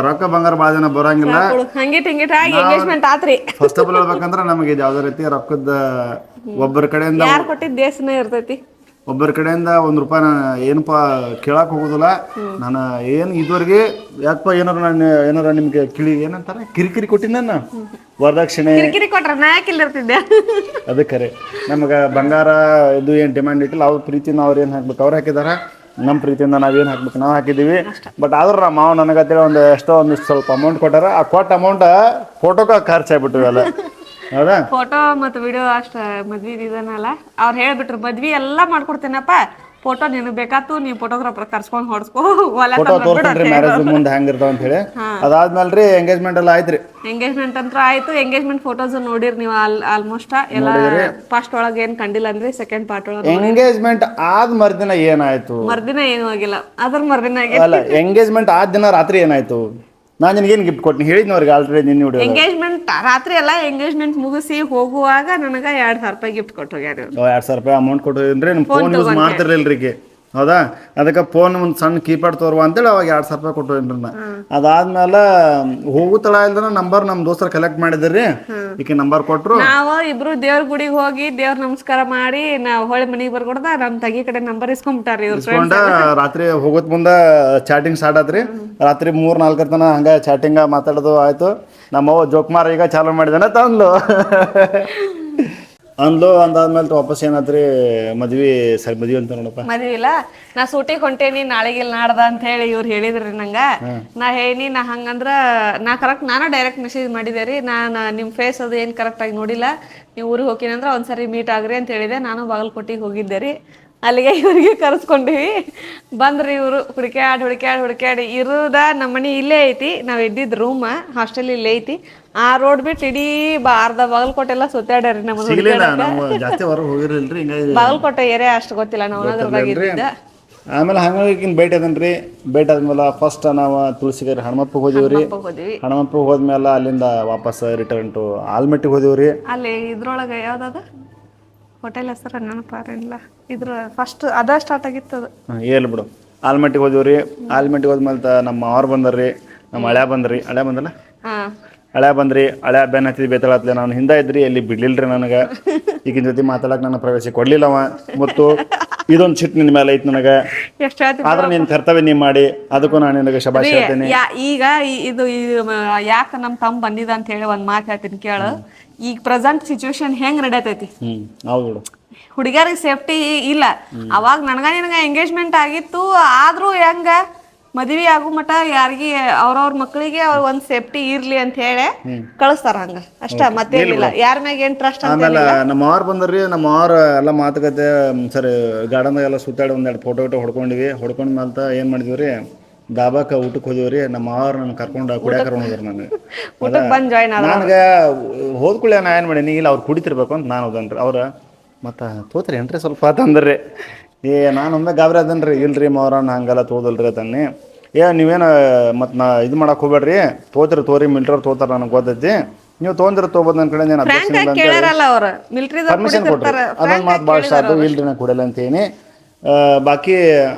ರೊಕ್ಕ ಬಂಗಾರ ಬಾಳ ದಿನ ಬರಂಗಿಲ್ಲ. ಹಂಗಿಟ್ ಹಿಂಗಿಟ್ ಆಗಿ ಎಂಗೇಜ್ಮೆಂಟ್ ಆತ್ರಿ. ಫಸ್ಟ್ ಆಫ್ ಆಲ್ ಹೇಳ್ಬೇಕಂದ್ರೆ ನಮಗೆ ಯಾವ್ದೇ ರೀತಿ ರೊಕ್ಕದ ಒಬ್ಬರ ಕಡೆಯಿಂದ ಯಾರ್ ಕೊಟ್ಟಿದ್ದ ದೇಶನೇ ಇರ್ತೈತಿ. ಒಬ್ಬರ ಕಡೆಯಿಂದ ಒಂದ್ ರೂಪಾಯಿ ನಾನು ಏನಪ್ಪ ಕೇಳಕ್ ಹೋಗುದಿಲ್ಲ. ನಾನು ಏನು ಇದುವರೆಗೆ ಯಾಕಪ್ಪ ಏನಾರ ನಾನು ಏನಾರ ನಿಮ್ಗೆ ಕಿಳಿ ಏನಂತಾರೆ? ಕಿರಿಕಿರಿ ಕೊಟ್ಟಿನ ನಾನು ವರದಕ್ಷಿಣೆ ಕಿರಿಕಿರಿ ಕೊಟ್ರ ನಾ ಯಾಕೆ ಇಲ್ಲಿರ್ತಿದ್ದೆ ಅದು ಖರೆ. ನಮಗೆ ಬಂಗಾರ ಇದು ಏನು ಡಿಮ್ಯಾಂಡ್ ಇಟ್ಟಿಲ್ಲ. ಅವ್ರ ಪ್ರೀತಿಯಿಂದ ಅವ್ರು ಏನು ಹಾಕ್ಬೇಕು? ಅವ್ರು ಹಾಕಿದಾರ? ನಮ್ಮ ಪ್ರೀತಿಯಿಂದ ನಾವೇನು ಹಾಕ್ಬೇಕು? ನಾವು ಹಾಕಿದ್ದೀವಿ ಬಟ್ ಆದ್ರೆ ನಮ್ಮ ಮಾವ ನನಗತ್ತೇಳಿ ಒಂದು ಎಷ್ಟೋ ಒಂದು ಸ್ವಲ್ಪ ಅಮೌಂಟ್ ಕೊಟ್ಟಾರ. ಆ ಕೊಟ್ಟ ಅಮೌಂಟ್ ಫೋಟೋಕ ಖರ್ಚಾಗ್ಬಿಟ್ಟು ಎಲ್ಲ ಹೌದಾ? ಫೋಟೋ ಮತ್ತು ವಿಡಿಯೋ ಅಷ್ಟ ಮದ್ವಿ ಇದನ್ನಲ್ಲ ಅವ್ರ ಹೇಳ್ಬಿಟ್ರು ಮದ್ವಿ ಎಲ್ಲಾ ಮಾಡ್ಕೊಡ್ತೇನಪ್ಪ. ಫೋಟೋ ನಿನಗೆ ಬೇಕಾತು ನೀ ಫೋಟೋಗ್ರಾಫರ್ ಕರ್ಸ್ಕೊಂಡು ಹೊಡ್ಸ್ಕೊ. ಫೋಟೋ ತೋರ್ಸ್ಕೊಂಡ್ರಿ ಮ್ಯಾರೇಜ್ ಮುಂದೆ ಹೆಂಗಿರ್ತಾವ ಅಂತ ಹೇಳಿ. ಎಂಗೇಜ್ಮೆಂಟ್ ಎಲ್ಲ ಆಯ್ತ್ರಿ. ಎಂಗೇಜ್ಮೆಂಟ್ ಅಂತ ಆಯ್ತು. ಎಂಗೇಜ್ಮೆಂಟ್ ಫೋಟೋಸ್ ನೋಡಿರಿ ನೀವು ಆಲ್ ಆಲ್ಮೋಸ್ಟ್ ಎಲ್ಲ ಫಸ್ಟ್ ಒಳಗೆ ಏನ್ ಕಂಡಿಲ್ಲ ಅಂದ್ರೆ ಸೆಕೆಂಡ್ ಪಾರ್ಟ್ ಒಳಗೆ ಎಂಗೇಜ್ಮೆಂಟ್ ಆದ ಮರ್ದಿನ ಏನಾಯ್ತು? ಮರ್ದಿನ ಏನು ಆಗಿಲ್ಲ. ಅದ್ರ ಮರ್ದಿನ ಅಲ್ಲ ಎಂಗೇಜ್ಮೆಂಟ್ ಆದ ದಿನ ರಾತ್ರಿ ಏನಾಯ್ತು? ನಾನು ನಿನಗೇನು ಗಿಫ್ಟ್ ಕೊಟ್ಟಿನಿ ಹೇಳಿದ್ನ ಅವ್ರಿಗೆ ಆಲ್ರೆಡಿ ನಿನ್ನ ಹುಡುಗ ಎಂಗೇಜ್ಮೆಂಟ್ ರಾತ್ರಿ ಎಲ್ಲ ಎಂಗೇಜ್ಮೆಂಟ್ ಮುಗಿಸಿ ಹೋಗುವಾಗ ನನಗೆ ಎರಡ್ ಸಾವಿರ ರೂಪಾಯಿ ಗಿಫ್ಟ್ ಕೊಟ್ಟು ಹೋಗ್ಯಾರ. ಎರಡು ಸಾವಿರ ರೂಪಾಯಿ ಅಮೌಂಟ್ ಕೊಟ್ಟು ನಿಮ್ಮ ಫೋನ್ ಯೂಸ್ ಮಾಡ್ತಿರ್ಲಿಲ್ಲ ರೀ ಹೌದಾ? ಅದಕ್ಕೆ ಫೋನ್ ಒಂದು ಸಣ್ಣ ಕೀಪ್ಯಾಡ್ ತೋರುವ ಅಂತೇಳಿ ಅವಾಗ ಎರಡು ಸಾವಿರ ರೂಪಾಯಿ ಕೊಟ್ಟು ನಾ. ಅದಾದ್ಮೇಲೆ ಹೋಗು ತಳ ಇಲ್ದನ ನಂಬರ್ ನಮ್ಮ ದೋಸ್ತರು ಕಲೆಕ್ಟ್ ಮಾಡಿದ್ರಿ. ಈಕೆ ನಂಬರ್ ಕೊಟ್ರು. ನಾವು ಇಬ್ರು ದೇವ್ರ ಗುಡಿಗೆ ಹೋಗಿ ದೇವ್ರ ನಮಸ್ಕಾರ ಮಾಡಿ ನಾವು ಹೊಳೆ ಮನೆಗೆ ಬರ್ಕೊಡ್ದ ನಮ್ಮ ತಗಿ ಕಡೆ ನಂಬರ್ ಇಸ್ಕೊಂಬಿಟ್ಟಾರ ಇಸ್ಕೊಂಡ ರಾತ್ರಿ ಹೋಗೋದ್ ಮುಂದೆ ಚಾಟಿಂಗ್ ಸ್ಟಾರ್ಟ್ ಆತ್ರಿ. ರಾತ್ರಿ ಮೂರ್ ನಾಲ್ಕರ ತನ ಹಂಗ ಚಾಟಿಂಗ್ ಮಾತಾಡೋದು ಆಯ್ತು. ನಮ್ಮವ್ವ ಜೋಕ್ಮಾರ ಈಗ ಚಾಲು ಮಾಡಿದಾನೆ ತಂದ್ಲು. [LAUGHS] ಅಂದ್ಲು ಅಂದಾದ್ಮೇಲೆ ವಾಪಸ್ ಏನಾದ್ರಿ ಮದ್ವಿ ಸರಿ ಮದ್ವಿ ಅಂತ ನೋಡಪ್ಪ. ಮದ್ವಿ ಇಲ್ಲ. ನಾ ಸೂಟಿಗೆ ಹೊಂಟೇನಿ ನಾಳೆಗೆ ಇಲ್ಲಿ ನಾಡ್ದ ಅಂತ ಹೇಳಿ ಇವ್ರು ಹೇಳಿದ್ರಿ ನಂಗ. ನಾ ಹೇಳಿ ನಾ ಹಂಗಂದ್ರ ನಾ ಕರೆಕ್ಟ್ ನಾನು ಡೈರೆಕ್ಟ್ ಮೆಸೇಜ್ ಮಾಡಿದೆ ರೀ. ನಾನು ನಿಮ್ಮ ಫೇಸ್ ಅದು ಏನು ಕರೆಕ್ಟಾಗಿ ನೋಡಿಲ್ಲ. ನೀವು ಊರಿಗೆ ಹೋಗಿನಂದ್ರ ಒಂದ್ಸರಿ ಮೀಟ್ ಆಗ್ರಿ ಅಂತ ಹೇಳಿದೆ. ನಾನು ಬಾಗಲಕೋಟಿಗೆ ಹೋಗಿದ್ದೆ ರೀ. ಅಲ್ಲಿಗೆ ಇವ್ರಿಗೆ ಕರೆಸ್ಕೊಂಡಿವಿ. ಬಂದ್ರಿ ಇವರು ಹುಡುಕ್ಯಾಡ್ ಹುಡುಕ್ಯಾಡ್ ಹುಡುಕ್ಯಾಡಿ. ಇರುದ ನಮ್ಮ ಮನೆ ಇಲ್ಲೇ ಐತಿ ನಾವು ಇದ್ದಿದ್ದು ರೂಮ್ ಹಾಸ್ಟೆಲ್ ಇಲ್ಲೇ ಐತಿ. ಆ ರೋಡ್ ಬಿಟ್ಟು ಇಡೀ ಬಾ ಅರ್ಧ ಬಾಗಲಕೋಟೆ ಎಲ್ಲ ಸುತ್ತಾಡ್ಯಾರಿ ನಮ್ಮ ಬಾಗಲಕೋಟೆ ಏರಿಯಾ ಅಷ್ಟು ಗೊತ್ತಿಲ್ಲ ನಾವು ಇದ್ದಿದ್ದ. ಆಮೇಲೆ ಹಂಗಾಗಿ ಭೇಟಿ ಅದನ್ರಿ? ಭೇಟಿ ಆದ್ಮೇಲೆ ಫಸ್ಟ್ ನಾವು ತುಳಸಿಗರಿ ಹನುಮಪ್ಪ ಹೋದಿವ್ರಿ. ಹೋದ್ವಿ. ಹನುಮಪ್ಪ ಹೋದ್ಮೇಲೆ ಅಲ್ಲಿಂದ ವಾಪಸ್ ರಿಟರ್ನ್ ಟು ಆಲ್ಮೆಟ್ಟಿಗೆ ಹೋದಿವ್ರಿ. ಅಲ್ಲಿ ಇದ್ರೊಳಗೆ ಯಾವ್ದದ ಹೋಟೆಲ್ ಹೆಸರು ನೆನಪಾರಿಲ್ಲ ಇದ್ರ ಫಸ್ಟ್ ಅದ ಸ್ಟಾರ್ಟ್ ಆಗಿತ್ತು ಅದು. ಏಲ್ ಬಿಡು. ಆಲ್ಮಟ್ಟಿಗೆ ಹೋದ್ವಿ ಆಲ್ಮಟ್ಟಿಗೆ ಹೋದ್ಮೇಲೆ ಮೇಲೆ ನಮ್ಮ ಅವ್ರು ಬಂದರ್ರಿ ನಮ್ಮ ಹಳೆ ಬಂದ್ರಿ. ಹಳೆ ಬಂದಲ್ಲ? ಹಳೆ ಹಳ್ಯಾ ಬಂದ್ರಿ ಹಳೆ ಬೆನ್ ಹತ್ತಿದ್ ಬೇತಾಳತ್ಲೆ ನಾನು ಹಿಂದೆ ಇದ್ರಿ ಎಲ್ಲಿ ಬಿಡ್ಲಿಲ್ರಿ ನನಗೆ. ಈಗಿನ ಜೊತೆ ಮಾತಾಡಕ್ ನನ್ನ ಪ್ರವೇಶ ಕೊಡ್ಲಿಲ್ಲವ. ಮತ್ತು ಇದೊಂದು ಸಿಟ್ಟು ನಿನ್ ಮೇಲೆ ಐತ್ ನನಗೆ. ಎಷ್ಟು ಆದ್ರೆ ನೀನ್ ಕರ್ತವ್ಯ ನೀ ಮಾಡಿ. ಅದಕ್ಕೂ ನಾನು ನಿನಗೆ ಶಬಾಷ್ ಹೇಳ್ತೇನೆ. ಯಾ- ಈಗ ಈ- ಇದು ಯಾಕ ನಮ್ಮ ತಮ್ಮ ಬಂದಿದ ಅಂತ ಹೇಳಿ ಒಂದ್ ಮಾತು ಹೇಳ್ತೀನಿ ಕೇಳು. ಈಗ ಪ್ರೆಸೆಂಟ್ ಸಿಚುವೇಶನ್ ಹೆಂಗ್ ನಡೀತೈತಿ ಹ್ಮ್ ಹೌದು ಬಿಡು. ಹುಡುಗಿಯರಿಗೆ ಸೇಫ್ಟಿ ಇಲ್ಲ. ಅವಾಗ ನನಗ ನಿನಗ ಎಂಗೇಜ್ಮೆಂಟ್ ಆಗಿತ್ತು ಆದ್ರೂ ಹೆಂಗ? ಮದ್ವಿ ಆಗೋ ಮಟ ಯಾರಿಗೆ ಅವ್ರವ್ರ ಮಕ್ಕಳಿಗೆ ಅವ್ರ ಒಂದ್ ಸೇಫ್ಟಿ ಇರ್ಲಿ ಅಂತ ಹೇಳಿ ಕಳಿಸ್ತಾರ ಹಂಗ. ಅಷ್ಟ ಮತ್ತೆ ಯಾರ ಮ್ಯಾಗ ಏನ್ ಟ್ರಸ್ಟ್ ಆಮೇಲೆ ನಮ್ಮ ಅವ್ರು ಬಂದ್ರಿ ನಮ್ಮ ಅವ್ರ ಎಲ್ಲ ಮಾತುಕತೆ ಸರಿ ಗಾರ್ಡನ್ದಾಗ ಎಲ್ಲ ಸುತ್ತಾಡಿ ಒಂದೆರಡು ಫೋಟೋ ಗಿಟೋ ಹೊಡ್ಕೊಂಡಿವಿ. ಹೊಡ್ಕೊಂಡ್ ಮಲ್ತ ಏನ್ ಮಾಡಿದ್ವಿ ರೀ ದಾಬಾಕ ಊಟಕ್ಕೆ ಹೋದಿವಿ ರೀ ನಮ್ಮ ಅವ್ರ ನನ್ನ ಕರ್ಕೊಂಡು ಕುಡಿಯಾಕ ಕರ್ಕೊಂಡು ಹೋದ್ರು ನನಗೆ. ನನಗೆ ಹೋದ್ಕೂಳೆ ನಾ ಏನು ಮಾಡೀನಿ ಇಲ್ಲ ಅವ್ರು ಕುಡಿತಿರ್ಬೇಕು ಅಂತ ನಾನು ಹೋದನ್ರಿ ಅವ್ರು ಮತ್ತು ತೋತ್ರಿ ಏನ್ರಿ ಸ್ವಲ್ಪ ಅಂತಂದ್ರಿ ಏ ನಾನು ಒಮ್ಮೆ ಗಾಬರಿ ಅದನ್ರಿ. ಇಲ್ರಿ ಮಾವ್ರಣ್ಣ ಹಂಗೆಲ್ಲ ತೋದಲ್ರಿ ಅದನ್ನೇ. ಏ ನೀವೇನು ಮತ್ತು ನಾ ಇದು ಮಾಡಕ್ಕೆ ಹೋಗ್ಬೇಡ್ರಿ. ತೋತ್ರಿ ತೋರಿ ಮಿಲ್ಟ್ರ್ ತೋತಾರ ನನಗೆ ಗೊತ್ತೈತಿ. ನೀವು ತೊಗೊಂಡ್ರೆ ತೊಗೋಬೋದು ನನ್ನ ಕಡೆ ನಾನು ಇಲ್ಲ ಕೇಳಾರಲ್ಲ ಅವ್ರ. ಪರ್ಮಿಷನ್ ಕೊಡ್ರಿ ಅದೊಂದು ಮಾತು ಭಾಳ ಸಾಕು ಇಲ್ರಿ ನಾ ಕೊಡಲ್ಲ ಅಂತೇನಿ ಬಾಕಿ